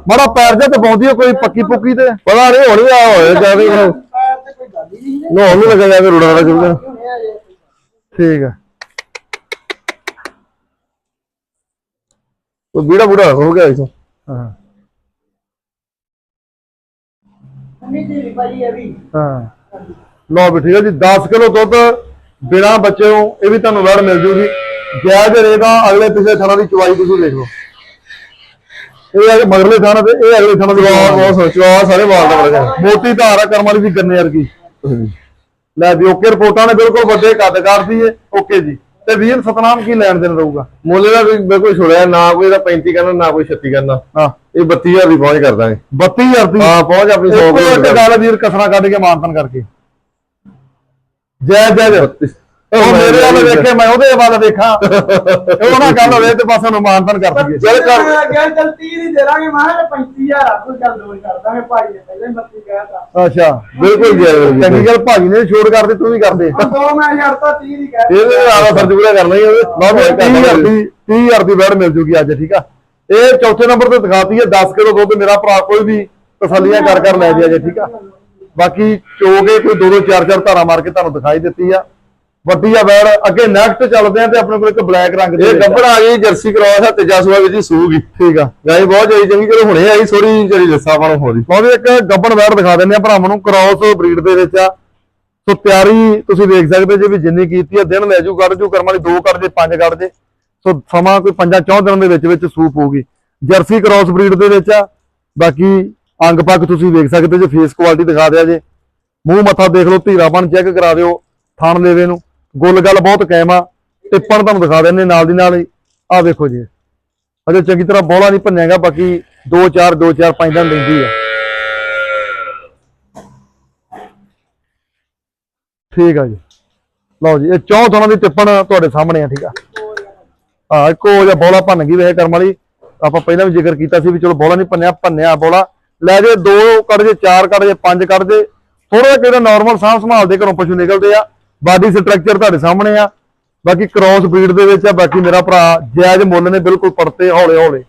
ਮਾੜਾ ਪੈਰ ਜਿਹਾ ਤੇ ਪਾਉਂਦੀ ਹੈ ਕੋਈ ਪੱਕੀ ਪੁੱਕੀ ਤੇ। ਪਤਾ ਨਹੀਂ ਹੋਣੀ ਆ ਹੋਏ ਜਾਵੇ ਪੈਰ ਤੇ ਕੋਈ ਗੱਲ ਹੀ ਨਹੀਂ ਨੋ ਉਹਨੂੰ ਲੱਗਾ ਜਾਵੇ ਰੁੜਾ ਰੁੜਾ ਚੁੱਕਦਾ ਹੁਣੇ ਜੇ ਠੀਕ ਆ। ਉਹ ਬੀੜਾ ਬੂੜਾ ਹੋ ਗਿਆ ਇਥੋਂ। ਹਾਂ। ਜੀ ਹਾਂ। ਲਓ ਵੀ ਠੀਕ ਹੈ ਜੀ 10 ਕਿਲੋ ਦੁੱਧ ਬਿਨਾ ਬੱਚੇ ਨੂੰ ਇਹ ਵੀ ਤੁਹਾਨੂੰ ਵੜ ਮਿਲ ਜੂਗੀ। ਜਾਇਜ਼ ਰੇਗਾ ਅਗਲੇ ਪਿਛਲੇ ਥਾਣਾ ਦੀ ਚਵਾਈ ਤੁਸੀਂ ਦੇਖ ਲਓ। ਇਹ ਹੈ ਮਗਰਲੇ ਥਾਣਾ ਤੇ ਇਹ ਅਗਲੇ ਥਾਣਾ ਦੀ ਬਹੁਤ। ਬਹੁਤ ਸੋਚਵਾ ਸਾਰੇ ਮਾਲ ਦਾ ਬੜਾ ਮੋਟੀ ਧਾਰ ਆ ਕਰਮ ਵਾਲੀ ਵੀ ਗੰਨੇ ਵਰਗੀ। ਲੈ ਵੀ ਓਕੇ ਰਿਪੋਰਟਾਂ ਨੇ ਬਿਲਕੁਲ ਵੱਡੇ ਕੱਦ ਕਰਦੀ ਏ। ਓਕੇ ਜੀ। ਤੇ ਵੀਰ ਸਤਨਾਮ ਕੀ ਲੈਣ ਦੇਣ ਰਹੂਗਾ? ਮੁੱਲ ਦਾ ਵੀ ਬਿਲਕੁਲ ਛੋੜਿਆ ਨਾ ਕੋਈ ਦਾ 35 ਕਰਨਾ ਨਾ ਕੋਈ 36 ਕਰਨਾ। ਹਾਂ। ਇਹ 32000 ਦੀ ਪਹੁੰਚ ਕਰ ਦਾਂਗੇ। 32000 ਦੀ? ਹਾਂ ਪਹੁੰਚ ਆਪਣੀ 100 ਇੱਕ ਇੱਕ ਗੱਲ ਵੀਰ ਕਸਰਾ ਕੱਢ ਕੇ ਮਾਨਤਨ ਕਰਕੇ। ਜੈ ਜੈ ਜੈ। ਉਹ ਮੇਰੇ ਵੱਲ ਵੇਖੇ ਮੈਂ ਉਹਦੇ ਵੱਲ ਵੇਖਾਂ। ਉਹ ਨਾ ਗੱਲ ਹੋਵੇ ਤੇ ਬਸ ਉਹਨੂੰ ਮਾਨਤਨ ਕਰ ਦਈਏ। ਚੱਲ ਕਰ। ਗਿਆ ਚੱਲ 30 ਦੀ ਦੇ ਦਾਂਗੇ ਮੈਂ ਕਿਹਾ 35000 ਆ ਕੋਈ ਗੱਲ ਦੋਈ ਕਰ ਦਾਂਗੇ ਭਾਈ ਨੇ ਪਹਿਲੇ ਮੱਤੀ ਕਹਿਤਾ ਅੱਛਾ ਬਿਲਕੁਲ ਜੀ ਚੰਗੀ ਗੱਲ ਭਾਜੀ ਨੇ ਛੋੜ ਕਰਦੀ ਤੂੰ ਵੀ ਕਰਦੇ ਹੁਣ ਦੋ ਮੈਂ ਛੱਡਤਾ 30 ਦੀ ਕਹਿ ਇਹਦੇ ਨਾਲ ਫਰਜ਼ ਪੂਰਾ ਕਰਨਾ ਹੀ ਲਓ ਵੀ 30000 ਦੀ 30000 ਦੀ ਬੈੜ ਮਿਲ ਜੂਗੀ ਅੱਜ ਠੀਕ ਆ? ਇਹ ਚੌਥੇ ਨੰਬਰ ਤੇ ਦਿਖਾਤੀ ਹੈ 10 ਕਿਲੋ ਦੁੱਧ ਮੇਰਾ ਭਰਾ ਕੋਈ ਵੀ ਤਸੱਲੀਆਂ ਕਰ ਕਰ ਲੈ ਜਿਆ ਜੇ ਠੀਕ ਆ? ਬਾਕੀ ਚੋਗੇ ਕੋਈ ਦੋ ਦੋ ਚਾਰ ਚਾਰ ਧਾਰਾ ਮਾਰ ਕੇ ਤੁਹਾਨੂੰ ਦਿਖਾਈ ਦਿੱਤੀ ਆ। ਵੱਡੀ ਆ ਅੱਗੇ ਨੈਕਸਟ ਚੱਲਦੇ ਆ ਤੇ ਆਪਣੇ ਕੋਲ ਇੱਕ ਬਲੈਕ ਰੰਗ ਦੀ ਇਹ। ਗੱਬੜ ਆ। ਗਈ ਜਰਸੀ ਕਰਾਸ ਆ ਤੇਜਾ ਸੂਆ ਵਿੱਚ ਹੀ ਸੂਗੀ। ਠੀਕ ਆ। ਗਾਈ ਬਹੁਤ ਜਾਈ ਚੰਗੀ ਚਲੋ ਹੁਣੇ ਆਈ ਥੋੜੀ ਜਿਹੜੀ ਲੱਸਾ ਪਾਣੋ ਹੋਦੀ ਉਹਦੇ ਇੱਕ ਗੱਬਣ ਵੈੜ ਦਿਖਾ ਦਿੰਦੇ ਆ ਭਰਾਵਾਂ ਨੂੰ ਕ੍ਰਾਸ ਬਰੀਡ ਦੇ ਵਿੱਚ ਆ। ਸੋ ਤਿਆਰੀ ਤੁਸੀਂ ਵੇਖ ਸਕਦੇ ਜੇ ਵੀ ਜਿੰਨੀ ਕੀਤੀ ਆ ਦਿਨ ਲੈ ਜੂ ਕੱਢ ਜੂ ਕਰਮਾਂ ਦੀ ਦੋ ਕੱਢ ਜੇ ਪੰਜ ਕੱਢ ਜੇ। ਸੋ ਸਮਾਂ ਕੋਈ ਪੰਜਾਂ ਚੌਂ ਦਿਨਾਂ ਦੇ ਵਿੱਚ ਵਿੱਚ ਸੂਪ ਹੋਊਗੀ। ਜਰਸੀ ਕ੍ਰਾਸ ਬਰੀਡ ਦੇ ਵਿੱਚ ਆ। ਬਾਕੀ ਅੰਗ ਪੱਕ ਤੁਸੀਂ ਵੇਖ ਸਕਦੇ ਜੇ ਫੇਸ ਕੁਆਲਿਟੀ ਦਿਖਾ ਦਿਆ ਜੇ। ਮੂੰਹ ਮੱਥਾ ਦੇਖ ਲਓ ਧੀਰਾਪਣ ਚੈੱਕ ਕਰਾ ਦਿਓ ਥਣ ਲੇਵੇ ਨੂੰ। ਗੁੱਲ ਗੱਲ ਬਹੁਤ ਕਾਇਮ ਆ, ਟਿੱਪਣ ਤੁਹਾਨੂੰ ਦਿਖਾ ਦਿੰਦੇ ਨਾਲ ਦੀ ਨਾਲ ਹੀ। ਆ ਵੇਖੋ ਜੀ। ਅਜੇ ਚੰਗੀ ਤਰ੍ਹਾਂ ਬੋਲਾ ਨਹੀਂ ਭੰਨੇਗਾ ਬਾਕੀ 2 4 2 4 5 ਦਿਨ ਲੈਂਦੀ ਆ। ਠੀਕ ਆ ਜੀ। ਲਓ ਜੀ, ਇਹ ਚੌਂ ਥਾਂ ਦੀ ਟਿੱਪਣ ਤੁਹਾਡੇ ਸਾਹਮਣੇ ਆ, ਠੀਕ ਆ। ਹਾਂ ਇੱਕੋ ਜਿਹਾ ਬੋਲਾ ਭੰਨ ਗਈ ਵੇ ਕਰਮ ਵਾਲੀ। ਆਪਾਂ ਪਹਿਲਾਂ ਵੀ ਜ਼ਿਕਰ ਕੀਤਾ ਸੀ ਵੀ ਚਲੋ ਬੋਲਾ ਨਹੀਂ ਭੰਨਿਆ ਭੰਨਿਆ ਬੋਲਾ। ਲੈ ਜੇ ਦੋ ਕੱਢ ਜੇ, ਚਾਰ ਕੱਢ ਜੇ, ਪੰਜ ਕੱਢ ਜੇ ਥੋੜਾ ਜਿਹਾ ਕਿਹੜਾ ਨਾਰਮਲ ਸਾਂਭ ਸੰਭਾਲ ਦੇ ਘਰੋਂ ਪਸ਼ੂ ਨਿਕਲਦੇ ਆ। ਬਾਡੀ ਸਟਰਕਚਰ ਤੁਹਾਡੇ ਸਾਹਮਣੇ ਆ। ਬਾਕੀ ਕ੍ਰਾਸ ਬਰੀਡ ਦੇ ਵਿੱਚ ਆ ਬਾਕੀ ਮੇਰਾ ਭਰਾ ਜਾਇਜ਼ ਮੁੱਲ ਨੇ ਬਿਲਕੁਲ ਪੜਤੇ ਹੌਲੇ ਹੌਲੇ।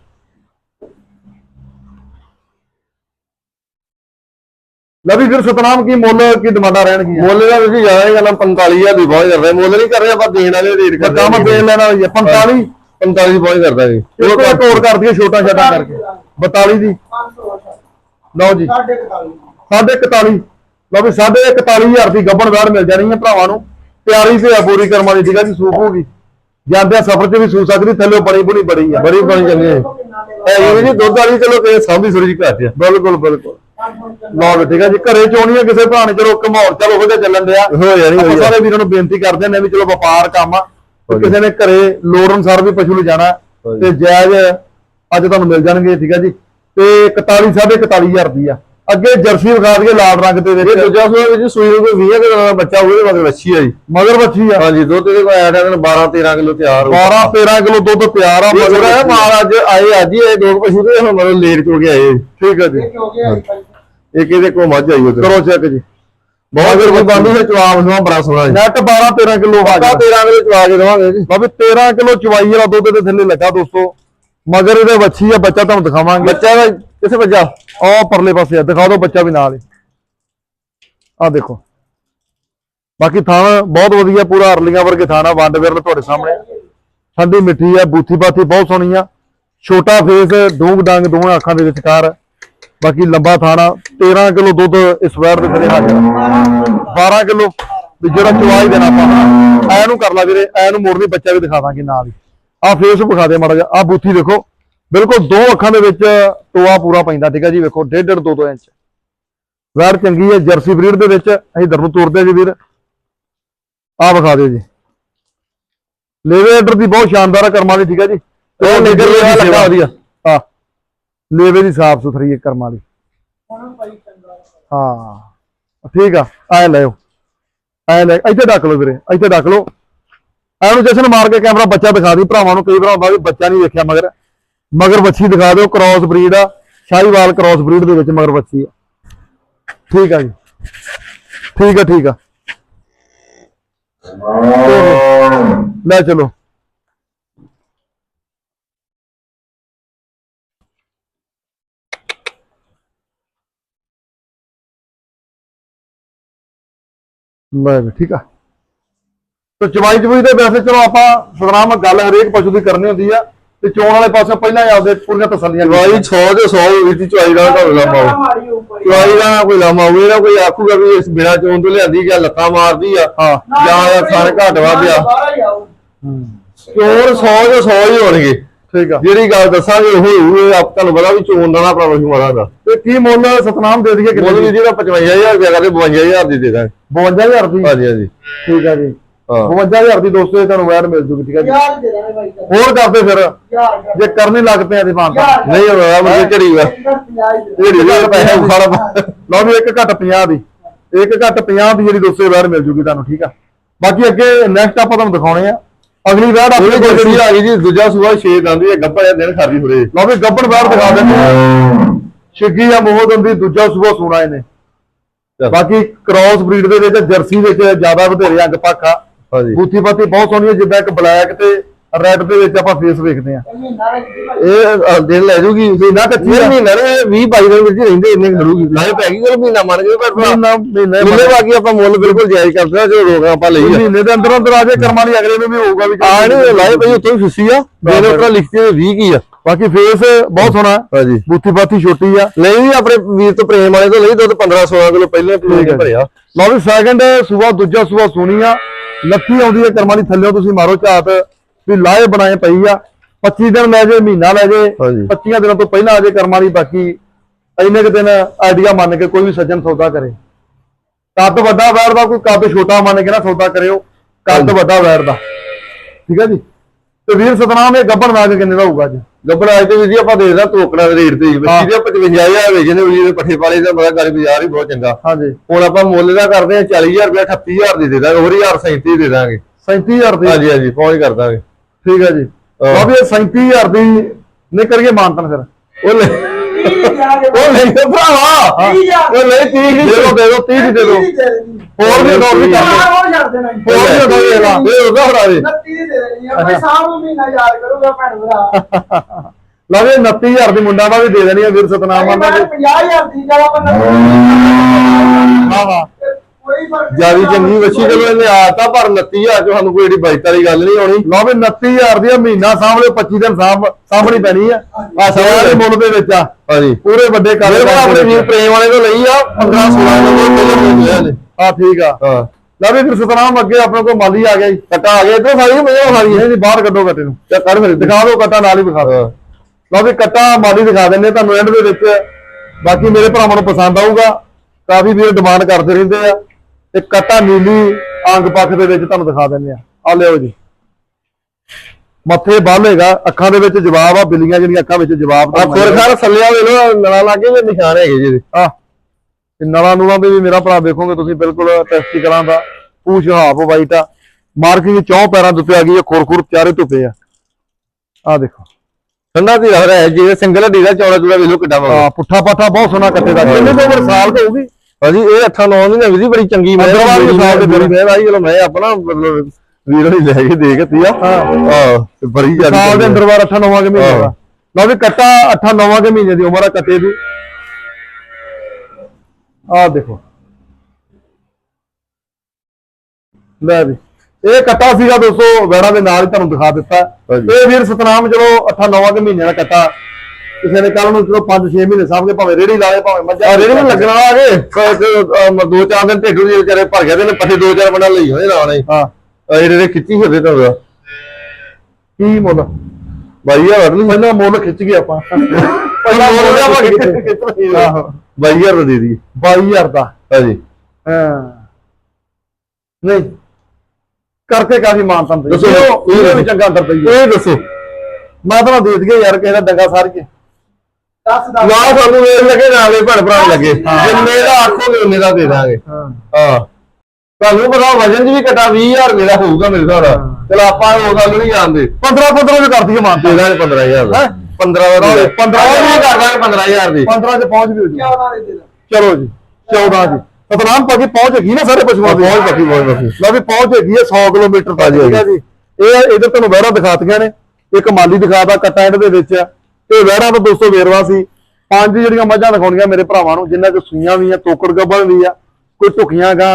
ਲਵੀ ਫਿਰ ਸਤਨਾਮ ਕੀ ਮੁੱਲ ਕੀ ਡਿਮਾਂਡਾਂ ਰਹਿਣਗੀਆਂ? ਮੁੱਲ ਦਾ ਤੁਸੀਂ ਜ਼ਿਆਦਾ ਹੀ ਕਰਨਾ 45000 ਦੀ ਪਹੁੰਚ ਕਰਦੇ। ਮੁੱਲ ਨਹੀਂ ਕਰ ਰਹੇ ਆਪਾਂ ਦੇਣ ਵਾਲੇ ਰੇਟ ਕਰਦੇ ਕੰਮ ਦੇ ਲੈਣਾ ਹੋਈ 45 45 ਦੀ ਪਹੁੰਚ ਕਰ ਦਾਂਗੇ ਉਹ ਇੱਕ ਹੋਰ ਕਰ ਦਈਏ ਛੋਟਾ ਛੋਟਾ ਕਰਕੇ। 42 ਦੀ? 500 ਅੱਛਾ ਲਓ ਜੀ। ਸਾਡੇ 41 ਸਾਢੇ 41 ਲਓ ਵੀ ਸਾਢੇ 41000 ਦੀ ਗੱਬਣ ਵੈੜ ਮਿਲ ਜਾਣੀ ਹੈ ਭਰਾਵਾਂ ਨੂੰ। ਤਿਆਰੀ ਤੇ ਆ ਪੂਰੀ ਕਰਮਾਂ ਦੀ ਠੀਕ ਜੀ ਸੂਪ ਹੋਗੀ ਜਾਂਦੇ ਸਫ਼ਰ 'ਚ ਵੀ ਸੂ ਸਕਦੀ ਥੱਲੇ ਬਣੀ ਬਣੀ ਬੜੀ ਆ। ਬੜੀ ਬਣੀ ਚੰਗੀ ਹੈ। ਇਹ ਜੀ ਦੁੱਧ ਵਾਲੀ ਚਲੋ ਕਿਸੇ ਸਾਂਭੀ ਥੋੜੀ ਜਿਹੀ ਘੱਟ ਆ। ਬਿਲਕੁਲ ਬਿਲਕੁਲ। ਲਓ ਵੀ ਠੀਕ ਆ ਜੀ ਘਰੇ ਚੋਣੀ ਆ ਕਿਸੇ ਨੇ? ਚਲੋ ਘਮੌਰ ਚਲੋ ਉਹਦੇ ਚੱਲਣ ਡਿਆ। ਹੋ ਜਾਣੀ। ਸਾਰੇ ਵੀਰਾਂ ਨੂੰ ਬੇਨਤੀ ਕਰਦੇ ਨੇ ਵੀ ਚਲੋ ਵਪਾਰ ਕੰਮ ਆ ਤੇ। ਕਿਸੇ ਨੇ ਘਰੇ ਲੋੜ ਅਨੁਸਾਰ ਵੀ ਪਸ਼ੂ ਲਿਜਾਣਾ ਹਾਂਜੀ। ਤੇ ਜਾਇਜ਼ ਅੱਜ ਤੁਹਾਨੂੰ ਮਿਲ ਜਾਣਗੇ ਠੀਕ ਆ ਜੀ। ਤੇ 41 ਸਾਢੇ 41000 ਦੀ ਆ। ਅੱਗੇ ਜਰਸੀ ਵਿਖਾ ਦਈਏ ਲਾਲ ਰੰਗ ਦੇ ਇਹ ਦੂਜਾ ਸੂਆ ਵਿੱਚ ਸੂਈ ਨੂੰ ਕੋਈ 20 ਕਿਲੋ ਦਾ ਬੱਚਾ ਹੋਵੇ ਮਗਰ ਵੱਛੀ ਆ ਜੀ। ਮਗਰ ਬੱਚੀ ਆ। ਹਾਂਜੀ ਦੁੱਧ ਦੇ ਕੋਈ ਆਇਆ ਦਿਨ 12 13 ਕਿਲੋ ਤਿਆਰ ਹੋ 12 13 ਕਿਲੋ ਦੁੱਧ ਤਿਆਰ ਆ ਮਗਰ ਇਹ ਮਾਲ ਅੱਜ ਆਏ ਅੱਜ ਹੀ ਇਹ ਦੋ ਪਸ਼ੂ ਤੇ ਹੁਣ ਮਗਰ ਲੇਟ ਚੋ ਕੇ ਆਏ। ਠੀਕ ਆ ਜੀ। ਇਹ ਇਹਦੇ ਕੋ ਮੱਝ ਆਈ ਉਧਰ। ਕਰੋ ਚੈੱਕ ਜੀ। ਬਹੁਤ ਫਿਰ ਬੰਦੀ ਹੈ ਚਵਾਬ ਸੁਆ ਬੜਾ ਸੋਹਣਾ ਜੀ। ਨੈਟ 12 13 ਕਿਲੋ ਆ ਪੱਕਾ 13 ਕਿਲੋ ਚਵਾ ਕੇ ਦਵਾਂਗੇ ਜੀ। ਬਾਬੇ 13 ਕਿਲੋ ਚਵਾਈ ਵਾਲਾ ਦੁੱਧ ਦੇ ਥੱਲੇ ਲੱਗਾ ਦੋਸਤੋ। ਮਗਰ ਇਹਦੇ ਵੱਛੀ ਆ ਬੱਚਾ ਤੁਹਾਨੂੰ ਦਿਖਾਵਾਂਗੇ। ਬੱਚਾ ਦਾ ਕਿਸੇ ਬੱਚਾ ਆਹ ਪਰਲੇ ਪਾਸੇ ਆ, ਦਿਖਾ ਦਿਓ ਬੱਚਾ ਵੀ ਨਾਲ ਹੀ। ਆ ਦੇਖੋ। ਬਾਕੀ ਥਾਣ ਬਹੁਤ ਵਧੀਆ, ਪੂਰਾ ਅਰਲੀਆਂ ਵਰਗੇ ਥਾਣਾ, ਵੰਡ ਵਿਰਨ ਤੁਹਾਡੇ ਸਾਹਮਣੇ। ਠੰਡੀ ਮਿੱਠੀ ਆ, ਬੂਥੀ ਬਾਥੀ ਬਹੁਤ ਸੋਹਣੀ ਆ। ਛੋਟਾ ਫੇਸ ਡੂੰਗ ਡਾਂਗ ਦੋਵਾਂ ਅੱਖਾਂ ਦੇ ਵਿਚਕਾਰ। ਬਾਕੀ ਲੰਬਾ ਥਾਣਾ 13 ਕਿਲੋ ਦੁੱਧ ਇਸ ਵੈਰ ਦੇ ਥੱਲੇ ਹਾਜ਼ਰ 12 ਕਿਲੋ, ਵੀ ਜਿਹੜਾ ਚਵਾਈ ਦੇਣਾ ਆਪਾਂ ਐ ਨੂੰ ਕਰ ਲਾ ਵੀਰੇ, ਐ ਨੂੰ ਮੋੜਨੀ, ਬੱਚਾ ਵੀ ਦਿਖਾ ਦਾਂਗੇ ਨਾਲ ਹੀ। ਆ ਫੇਸ ਵਿਖਾ ਦੇ ਮਾੜਾ ਜਿਹਾ ਆ ਬੂਥੀ ਦੇਖੋ। ਬਿਲਕੁਲ ਦੋ ਅੱਖਾਂ ਦੇ ਵਿੱਚ ਟੋਆ ਪੂਰਾ ਪੈਂਦਾ ਠੀਕ ਹੈ ਜੀ ਵੇਖੋ ਡੇਢ ਡੇਢ ਦੋ ਦੋ ਇੰਚ। ਵੈੜ ਚੰਗੀ ਹੈ ਜਰਸੀ ਬਰੀਡ ਦੇ ਵਿੱਚ ਅਸੀਂ ਇਧਰ ਨੂੰ ਤੋਰਦੇ ਜੀ ਵੀਰ। ਆ ਵਿਖਾ ਦਿਓ ਜੀ। ਲੇਵੇ ਆਰਡਰ ਦੀ ਬਹੁਤ ਸ਼ਾਨਦਾਰ ਕਰਮਾਂ ਦੀ ਠੀਕ ਹੈ ਜੀ। ਉਹ ਨਿਗਰ ਲਿਆ ਲੱਗਾ ਵਧੀਆ। ਹਾਂ। ਲੇਵੇ ਦੀ ਸਾਫ਼ ਸੁਥਰੀ ਹੈ ਕਰਮਾਂ ਦੀ। ਹਾਂ। ਠੀਕ ਆ ਐ ਲਿਓ ਐ ਲੈ ਇੱਥੇ ਡੱਕ ਲਓ ਵੀਰੇ ਇੱਥੇ ਡੱਕ ਲਓ। ਐਨੂੰ ਜਸ਼ਨ ਮਾਰ ਕੇ ਕੈਮਰਾ ਬੱਚਾ ਦਿਖਾ ਦੀ ਭਰਾਵਾਂ ਨੂੰ ਕਈ ਵੀ ਬੱਚਾ ਨਹੀਂ ਵੇਖਿਆ ਮਗਰ। ਮਗਰ ਬੱਚੀ ਦਿਖਾ ਦਿਓ ਕ੍ਰਾਸ ਬਰੀਡ ਆ। ਸ਼ਾਹੀਵਾਲ ਕ੍ਰਾਸ ਬਰੀਡ ਦੇ ਵਿੱਚ ਮਗਰ ਬੱਚੀ ਆ। ਠੀਕ ਆ ਜੀ। ਠੀਕ ਆ ਠੀਕ ਆ। ਲੈ ਚਲੋ। ਲੈ ਵੀ ਠੀਕ ਆ। ਤੇ ਚਵਾਈ ਚਵਾਈ ਦੇ ਵੈਸੇ ਚਲੋ ਆਪਾਂ ਸਤਨਾਮ ਗੱਲ ਹਰੇਕ ਪਸ਼ੂ ਦੀ ਕਰਨੀ ਹੁੰਦੀ ਆ। ਤੇ ਚੋਣ ਵਾਲੇ ਪਾਸੇ ਪਹਿਲਾਂ ਹੀ ਆਪਦੇ ਪੂਰੀਆਂ ਤਸੱਲੀਆਂ ਚਵਾਈ ਕੀਤੀਆਂ। 100 ਦੇ 100 ਵਿੱਚ ਚਵਾਈ ਦਾ ਢੋਲ ਲਾਮਾ ਹੋ ਚਵਾਈ ਦਾ ਕੋਈ ਲਾਮਾ ਹੋਵੇ ਨਾ ਕੋਈ ਆਖੂਗਾ ਵੀ ਇਸ ਬਿਨਾ ਚੋਣ ਤੋਂ ਲਿਆਂਦੀ ਜਾਂ ਲੱਤਾਂ ਮਾਰਦੀ ਆ ਹਾਂ। ਜਾਂ ਸਾਰੇ ਘੱਟ ਵੱਧ ਆ। ਚੋਣ 100 ਦੇ 100 ਹੀ ਹੋਣਗੇ। ਠੀਕ ਆ। ਜਿਹੜੀ ਗੱਲ ਦੱਸਾਂਗੇ ਉਹ ਹੋਊ ਆਪ ਤੁਹਾਨੂੰ ਪਤਾ ਵੀ ਚੋਣ ਦਾ ਨਾ ਆਪਣਾ ਪਸ਼ੂ ਮਾਰਾ ਦਾ ਤੇ ਕੀ ਮੁੱਲ ਸਤਨਾਮ ਦੇ ਦਈਏ ਮੁੱਲ ਕਿੰਨੇ ਵੀ ਜਿਹੜਾ 55000 ਰੁਪਏ ਕਰਦੇ 52000 ਦੀ ਦੇ ਦਾਂਗੇ। 52000 ਦੀ? ਹਾਂਜੀ ਹਾਂਜੀ। ਠੀਕ ਆ ਜੀ। 52000 ਦੀ ਦੋਸਤੋ ਇਹ ਤੁਹਾਨੂੰ ਵੈਰ ਮਿਲ ਜੂਗੀ ਠੀਕ ਆ ਜੀ? ਯਾਰ ਦੇ ਦਾਂਗੇ ਭਾਈ ਸਾਹਿਬ। ਹੋਰ ਕਰਦੇ ਫਿਰ। ਯਾਰ ਜੇ ਕਰਨੇ ਲੱਗ ਪਏ ਆ ਤੇ ਮਾਨਤਾ। ਯਾਰ ਨਹੀਂ ਹੋਣਾ ਮੈਨੂੰ ਝੜੀ ਵਾ। ਝੜੀ ਦੇ ਪੈਸੇ ਉਖਾੜਾ ਲਓ ਵੀ ਇੱਕ ਘੱਟ 50 ਦੀ। ਇੱਕ ਘੱਟ 50 ਦੀ ਜਿਹੜੀ ਦੋਸਤੋ ਵੈਰ ਮਿਲ ਜੂਗੀ ਤੁਹਾਨੂੰ ਠੀਕ ਆ? ਬਾਕੀ ਅੱਗੇ ਨੈਕਸਟ ਆਪਾਂ ਤੁਹਾਨੂੰ ਦਿਖਾਉਣੇ ਆ। ਅਗਲੀ ਵੈਰ ਆਪਣੇ ਕੋਲ ਜਿਹੜੀ ਆ ਗਈ ਜੀ ਦੂਜਾ ਸੂਆ 6 ਦੰਦੀ ਹੈ ਗੱਪਾ ਦਿਨ ਖਾਦੀ ਥੋੜੇ ਲਓ ਵੀ ਗੱਬੜ ਵੈਰ ਦਿਖਾ ਦਿੰਦੇ ਆ। ਛਿੱਗੀ ਜਾਂ ਮੋਹ ਦੰਦੀ ਦੂਜਾ ਸੂਆ ਸੋਨਾ ਇਹਨੇ। ਬਾਕੀ ਕ੍ਰਾਸ ਬਰੀਡ ਦੇ ਵਿੱਚ ਜਰਸੀ ਵਿੱਚ ਜ਼ਿਆਦਾ ਵਧੇਰੇ ਅੰਗ ਪਾਖਾ ਬੂਥੀ ਬਾਤੀ ਬਹੁਤ ਸੋਹਣੀ ਹੈ ਜਿੱਦਾਂ ਇੱਕ ਬਲੈਕ ਤੇ ਰੈੱਡ ਦੇ ਵਿੱਚ ਆਪਾਂ ਫੇਸ ਵੇਖਦੇ ਆ ਇਹ ਦਿਨ ਲੈ ਜੂਗੀ ਮਹੀਨਾ ਕੱਚੀ ਮਹੀਨਾ ਨੇ 20 22 ਦਿਨ ਵਿੱਚ ਰਹਿੰਦੇ ਇੰਨੇ ਖੜੂਗੀ ਨਾਲੇ ਪੈ ਗਈ ਕੋਈ ਮਹੀਨਾ ਮੰਨ ਗਏ ਪਰ ਮਹੀਨਾ ਮਹੀਨੇ ਬਾਕੀ ਆਪਾਂ ਮੁੱਲ ਬਿਲਕੁਲ ਜਾਇਜ਼ ਕਰਦੇ ਆ ਜੋ ਰੋਗਾ ਆਪਾਂ ਲਈ ਆ। ਮਹੀਨੇ ਦੇ ਅੰਦਰ ਅੰਦਰ ਆ ਜੇ ਕਰਮਾਂ ਦੀ ਅਗਲੇ ਨੂੰ ਵੀ ਹੋਊਗਾ ਵੀ ਆ ਨਹੀਂ ਲਾਏ ਭਾਈ ਉੱਥੇ ਫਿੱਸੀ ਆ। ਮੇਰੇ ਉੱਪਰ ਲਿਖਤੀ ਹੋਈ 20 ਕੀ ਆ। ਬਾਕੀ ਫੇਸ ਬਹੁਤ ਸੋਹਣਾ ਹੈ। ਹਾਂਜੀ। ਬੂਥੀ ਬਾਤੀ ਛੋਟੀ ਆ। ਨਹੀਂ ਵੀ ਆਪਣੇ ਵੀਰ ਤੋਂ ਪ੍ਰੇਮ ਵਾਲੇ ਤੋਂ ਲਈ ਦੁੱਧ 15 16 ਕਿਲੋ ਪਹਿਲੇ। ਪੂਰੇ ਭਰਿਆ। ਲਓ ਵੀ ਸੈਕਿੰਡ ਸੂਆ ਦੂਜਾ ਸੂਆ ਸੋਹਣੀ ਆ। ਲੱਥੀ ਆਉਂਦੀ ਹੈ ਕਰਮਾਂ ਦੀ ਥੱਲੇ ਤੁਸੀਂ ਮਾਰੋ ਝਾਤ ਵੀ ਲਾਏ ਬਣਾਏ ਪਈ ਆ। 25 ਦਿਨ ਲੈ ਜੇ ਮਹੀਨਾ ਲੈ ਜੇ ਹਾਂਜੀ। 25 ਦਿਨਾਂ ਤੋਂ ਪਹਿਲਾਂ ਆ ਜੇ ਕਰਮਾਂ ਦੀ ਬਾਕੀ ਇੰਨੇ ਕੁ ਦਿਨ ਆਈਡੀਆ ਮੰਨ ਕੇ ਕੋਈ ਵੀ ਸੱਜਣ ਸੌਦਾ ਕਰੇ। ਕੱਦ ਵੱਡਾ ਵੈਰ ਦਾ ਕੋਈ ਕੱਦ ਛੋਟਾ ਮੰਨ ਕੇ ਨਾ ਸੌਦਾ ਕਰਿਓ ਕੱਦ ਵੱਡਾ ਵੈਰ ਦਾ। ਠੀਕ ਹੈ ਜੀ? ਤੇ ਵੀਰ ਸਤਨਾਮ ਇਹ ਗੱਬਣ ਵਾਗ ਕਿੰਨੇ ਦਾ ਹੋਊਗਾ ਜੀ ਗੱਬੜ ਅੱਜ ਤੇ ਵੀ ਜੀ ਆਪਾਂ ਦੇਖਦਾ ਤੋਕੜਾ ਦੇ ਰੇਟ ਤੇ ਹੀ ਹਾਂ। ਬੱਚੀ ਦੇ 55000 ਵੇਚਦੇ ਨੇ ਵੀ ਪੱਠੇ ਪਾਲੇ ਦਾ ਬੜਾ ਗਾਰੀ ਬਾਜ਼ਾਰ ਹੀ ਬਹੁਤ ਚੰਗਾ। ਹਾਂਜੀ। ਹੁਣ ਆਪਾਂ ਮੁੱਲ ਦਾ ਕਰਦੇ ਆ 40000 ਰੁਪਏ 38000 ਦੀ ਦੇ ਦਾਂਗੇ ਹੋਰ 1037 ਦੇ ਦਾਂਗੇ। 37000 ਦੀ? ਹਾਂਜੀ ਹਾਂਜੀ ਪਹੁੰਚ ਕਰ ਦਾਂਗੇ। ਠੀਕ ਹੈ ਜੀ। ਹਾਂ। ਇਹ 37000 ਦੀ ਨੇ ਕਰੀਏ ਮਾਨਤਨ ਫਿਰ। ਉਹ ਲੈ ਉਹ ਨਹੀਂ ਭਰਾਵਾ। ਉਹ ਨਹੀਂ ਠੀਕ ਦੇ ਦੋ ਦੇ ਦੋ 30 ਦੀ ਦੇ। ਦੋ ਹੋਰ ਵੀ ਦੋ ਵੀ ਕਰ ਦਿਓ। ਹੋਰ ਛੱਡ ਦੇਣਾ ਜੀ। ਹੋਰ ਵੀ ਦੋ ਦੇ ਲਾ ਇਹ ਉਹਦਾ ਫੜਾ ਦੇ ਨੱਤੀ ਦੀ ਦੇ ਦੇਣੀ ਆ ਭਾਈ ਸਾਹਿਬ ਨੂੰ ਮਹੀਨਾ ਯਾਦ ਕਰੂਗਾ ਭੈਣ ਭਰਾ। ਲਓ ਵੀ 29000 ਦੀ ਮੁੰਡਾ ਦਾ ਵੀ ਦੇ ਦੇਣੀ ਹੈ ਵੀਰ ਸਤਨਾਮ ਮੈਂ ਆਂਦਾ ਜੀ। 50000 ਦੀ ਜਗ੍ਹਾ ਪਰ ਹਾਂ ਹਾਂ। ਜਿਆਦੀ ਚੰਗੀ ਵੱਛੀ ਚਲੋ ਇਹਨੇ ਆਤਾ ਪਰ 29000 ਚ ਸਾਨੂੰ ਕੋਈ ਏਡੀ ਬਾਈਕ ਵਾਲੀ ਗੱਲ ਨਹੀਂ ਆਉਣੀ। ਲਓ ਵੀ 29000 ਦੀ ਆ, ਮਹੀਨਾ ਸਾਹਮਣੇ 25 ਦਿਨ ਸਾਂਭਣੀ ਪੈਣੀ ਆ। ਆ ਸਾਰੇ ਮੁੱਲ ਦੇ ਵਿੱਚ ਆ। ਹਾਂਜੀ। ਪੂਰੇ ਵੱਡੇ ਕਾਲੇ ਆਪਣੇ ਵੀਰ ਪ੍ਰੇਮ ਵਾਲੇ ਤੋਂ ਲਈ ਆ 15 16 ਨੰਬਰ ਪਹਿਲੇ ਮਿਲ ਲਿਆ ਨੇ ਹਾਂ ਠੀਕ ਆ। ਹਾਂ। ਲਓ ਵੀ ਫਿਰ ਸਤਨਾਮ ਅੱਗੇ ਆਪਣੇ ਕੋਲ ਮਾਲੀ ਆ ਗਿਆ ਜੀ। ਕਟਾ ਆ ਗਿਆ ਇਧਰ ਸਾਰੀ ਮਜ਼ਾ ਆ ਇਹ ਜੀ ਬਾਹਰ ਕੱਢੋ ਕੱਟੇ ਨੂੰ। ਚੱਲ ਕਰ ਫਿਰ ਦਿਖਾ ਦਿਓ ਕੱਟਾ ਨਾਲ ਹੀ ਵਿਖਾ ਦਿਓ। ਲਓ ਵੀ ਕੱਟਾ ਮਾਲੀ ਦਿਖਾ ਦਿੰਨੇ ਤੁਹਾਨੂੰ ਐਂਡ ਦੇ ਵਿੱਚ। ਬਾਕੀ ਮੇਰੇ ਭਰਾਵਾਂ ਨੂੰ ਪਸੰਦ ਆਊਗਾ। ਕਾਫੀ ਵੀਰ ਡਿਮਾਂਡ ਕਰਦੇ ਰਹਿੰਦੇ ਆ। ਤੇ ਕਟਾ ਨੀਲੀ ਅੰਗ ਪੱਖ ਦੇ ਵਿੱਚ ਤੁਹਾਨੂੰ ਦਿਖਾ ਦਿੰਦੇ ਆ ਆ ਲਿਓ ਜੀ। ਮੱਥੇ ਬੰਨ ਹੈਗਾ ਅੱਖਾਂ ਦੇ ਵਿੱਚ ਜਵਾਬ ਆ ਬਿੱਲੀਆਂ ਜਿਹੜੀਆਂ ਅੱਖਾਂ ਵਿੱਚ ਜਵਾਬ ਆ ਫੁਰ ਖਾਰ ਸੱਲਿਆ ਵੇ ਲੋ ਨਲਾ ਲਾਗੇ ਵੀ ਨਿਸ਼ਾਨ ਹੈਗੇ ਜੀ ਇਹਦੇ। ਆ ਤੇ ਨਲਾਂ ਨੂਲਾਂ ਵੀ ਮੇਰਾ ਭਰਾ ਵੇਖੋਗੇ ਤੁਸੀਂ ਬਿਲਕੁਲ ਟੈਸਟੀਕਲਾਂ ਦਾ। ਪੂਛ ਹਾਫ ਵਾਈਟ ਆ। ਮਾਰਕਿੰਗ ਚੌਂ ਪੈਰਾਂ ਦੇ ਉੱਤੇ ਆ ਗਈ ਹੈ ਖੁਰ ਖੁਰ ਚਾਰੇ ਧੁੱਪੇ ਆ। ਆ ਦੇਖੋ। ਠੰਡਾ ਦੀ ਲੱਗ ਰਿਹਾ ਹੈ ਜੀ ਸਿੰਗਲ ਦਾ ਚੌੜਾ ਚੌੜਾ ਵੇ ਲੋ ਕਿੱਡਾ ਵਾ ਆ ਪੁੱਠਾ ਪਾਠਾ ਬਹੁਤ ਸੋਹਣਾ ਕੱਟੇ ਦਾ। ਕਿੰਨੇ ਤੋਂ ਸਾਲ ਤੋਂ ਹੋਊਗੀ? ਭਾਜੀ ਇਹ ਅੱਠਾਂ ਨੌ ਦੀ ਵੀ ਬੜੀ ਚੰਗੀ ਮੈਂ ਅੰਦਰ ਵਾਲੀ ਮਿਸਾਲ ਦੇ ਮੇਰੀ ਮੈਂ ਭਾਈ ਚਲੋ ਮੈਂ ਆਪਣਾ ਮਤਲਬ ਵੀਰ ਹੋਣੀ ਲੈ ਕੇ ਦੇ ਕੇ ਤੀਆ ਹਾਂ। ਬੜੀ ਜ਼ਿਆਦਾ ਸਾਲ ਦੇ ਅੰਦਰ ਬਾਰ 8 9 ਕੇ ਮਹੀਨੇ ਦਾ। ਲਓ ਵੀ ਕੱਟਾ 8 9 ਕੇ ਮਹੀਨੇ ਦੀ ਉਮਰ ਆ ਕੱਟੇ ਦੀ। ਆ ਦੇਖੋ। ਲੈ ਵੀ। ਇਹ ਕੱਟਾ ਸੀਗਾ ਦੋਸਤੋ ਵੈੜਾ ਦੇ ਨਾਲ ਹੀ ਤੁਹਾਨੂੰ ਦਿਖਾ ਦਿੱਤਾ। ਇਹ ਵੀਰ ਸਤਨਾਮ ਚਲੋ 8 9 ਕੇ ਮਹੀਨੇ ਦਾ ਕੱਟਾ। ਕਿਸੇ ਨੇ ਕੱਲ ਨੂੰ ਚਲੋ 5 6 ਮਹੀਨੇ ਸਾਹਮਣੇ ਭਾਵੇਂ ਰੇੜੀ ਲਾਏ ਭਾਵੇਂ ਮੱਝਾਂ ਆ ਰੇੜੀ ਨੂੰ ਲੱਗਣਾ ਆ ਕੇ। ਦੋ ਚਾਰ ਦਿਨ ਢੇਡੂ ਦੇ ਵਿਚਾਰੇ ਭਰ ਗਏ ਨੇ ਪੱਠੇ ਦੋ ਚਾਰ ਬਣਾ ਲਈ ਹੋਏ ਨਾਲ ਹੀ। ਜਿਹੜੇ ਦੇ ਖਿੱਚੀ ਫਿਰਦੇ ਤਾਂ ਕੀ ਮੁੱਲ? ਬਾਈ ਵੜ ਲਈ ਪਹਿਲਾਂ ਮੁੱਲ ਖਿੱਚ ਗਏ ਆਪਾਂ। ਪਹਿਲਾਂ ਮੁੱਲ ਖਿੱਚ ਲਈ। ਆਹੋ। ਬਾਈ ਹਜ਼ਾਰ ਦਾ ਦੇ ਦੀ 22000 ਦਾ? ਹਾਂਜੀ। ਹਾਂ। ਨਹੀਂ। ਕਰਕੇ ਕਾਫੀ ਮਾਨਤਾ ਦੇ ਦੱਸੋ, ਇਹ ਇਹ ਵੀ ਚੰਗਾ ਅੰਦਰ ਪਈ ਇਹ ਦੱਸੋ। ਮੈਂ ਤਾਂ ਦੇ ਦਈਏ ਯਾਰ ਕਿਸੇ ਦਾ ਡੰਗਾ ਸਾਰ ਕੇ ਦੱਸ ਦੱਸ। ਨਾ ਸਾਨੂੰ ਵੇਖ ਲੱਗੇ ਨਾ ਵੇ ਭੈਣ ਭਰਾ ਲੱਗੇ। ਜਿੰਨੇ ਦਾ ਆਖੋਗੇ ਉਹਨੇ ਦਾ ਦੇ ਦਾਂਗੇ। ਹਾਂ। ਹਾਂ। ਤੁਹਾਨੂੰ ਪਤਾ ਵਜਨ 'ਚ ਵੀ ਘਟਾ 20000 ਮੇਰਾ ਹੋਊਗਾ ਮੇਰੇ ਹਿਸਾਬ ਨਾਲ। ਚਲ ਆਪਾਂ ਉਹ ਗੱਲ ਨਹੀਂ ਜਾਣਦੇ। 15 15 ਚ ਕਰ ਦਈਏ ਮਾਨਤਾ ਦੇ ਦਾਂਗੇ 15000 ਦਾ। ਹੈਂ? 15 ਦਾ ਦੇ ਦਾਂਗੇ। 15 ਉਹ ਵੀ ਕਰ ਦਾਂਗੇ 15000 ਦੀ। 15 ਚ ਪਹੁੰਚ ਵੀ ਹੋ ਜੀ 14 ਦੇ ਦੇ ਚਲੋ ਜੀ 14 ਜੀ ਸਤਨਾਮ ਪੱਕੀ ਪਹੁੰਚ ਹੈਗੀ ਨਾ ਸਾਰੇ ਪਸ਼ੂਆਂ ਦੀ। ਬਹੁਤ ਪੱਕੀ ਬਹੁਤ ਪੱਕੀ ਲਓ ਵੀ ਪਹੁੰਚ ਹੈਗੀ ਹੈ 100 ਕਿਲੋਮੀਟਰ ਤੱਕ ਜੀ। ਇਹ ਇਧਰ ਤੁਹਾਨੂੰ ਵਹਿਰਾ ਦਿਖਾਤੀਆਂ ਨੇ। ਇੱਕ ਮਾਲੀ ਦਿਖਾਤਾ ਕੱਟਾ ਐਂਡ ਦੇ ਵਿੱਚ ਆ। ਤੇ ਵਹਿਰਾ ਤਾਂ ਦੋਸਤੋ ਵੇਰਵਾ ਸੀ। ਪੰਜ ਜਿਹੜੀਆਂ ਮੱਝਾਂ ਦਿਖਾਉਣੀਆਂ ਮੇਰੇ ਭਰਾਵਾਂ ਨੂੰ ਜਿਨ੍ਹਾਂ ਚ ਸੂਈਆਂ ਵੀ ਆ ਤੋਕੜ ਗੱਬਲ ਵੀ ਆ ਕੋਈ ਢੁਕੀਆਂ ਗਾ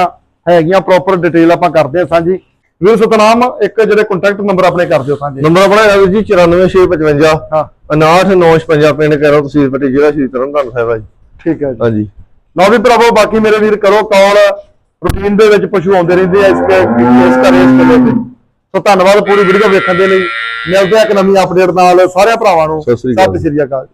ਹੈਗੀਆਂ ਪ੍ਰੋਪਰ ਡਿਟੇਲ ਆਪਾਂ ਕਰਦੇ ਆ ਸਾਂਝੀ। ਵੀਰ ਸਤਨਾਮ ਇੱਕ ਜਿਹੜੇ ਕੰਟੈਕਟ ਨੰਬਰ ਆਪਣੇ ਕਰ ਦਿਓ ਸਾਂਝੇ। ਨੰਬਰ ਆਪਣਾ ਵੀਰ ਜੀ 94655 ਹਾਂ। 69956 ਪਿੰਡ ਕਰੋ ਤਹਿਸੀਲ ਪੱਟੀ ਜ਼ਿਲ੍ਹਾ ਸ਼੍ਰੀ ਤਰਨਤਾਰਨ ਸਾਹਿਬ ਆ ਜੀ। ਠੀਕ ਹੈ ਜੀ। ਹਾਂਜੀ। ਲਓ ਵੀ ਭਰਾਵੋ ਬਾਕੀ ਮੇਰੇ ਵੀਰ ਕਰੋ ਕਾਲ ਰੂਟੀਨ ਦੇ ਵਿੱਚ ਪਸ਼ੂ ਆਉਂਦੇ ਰਹਿੰਦੇ ਆ ਇਸ ਕੇ ਇਸ ਘਰੇ ਇਸ ਤੇ ਸੋ ਧੰਨਵਾਦ ਪੂਰੀ ਵੀਡੀਓ ਵੇਖਣ ਦੇ ਲਈ। ਮਿਲਦੇ ਆ ਇੱਕ ਨਵੀਂ ਅਪਡੇਟ ਨਾਲ। ਸਾਰਿਆਂ ਭਰਾਵਾਂ ਨੂੰ। ਸਤਿ ਸ੍ਰੀ ਅਕਾਲ। ਸਤਿ ਸ਼੍ਰੀ ਅਕਾਲ।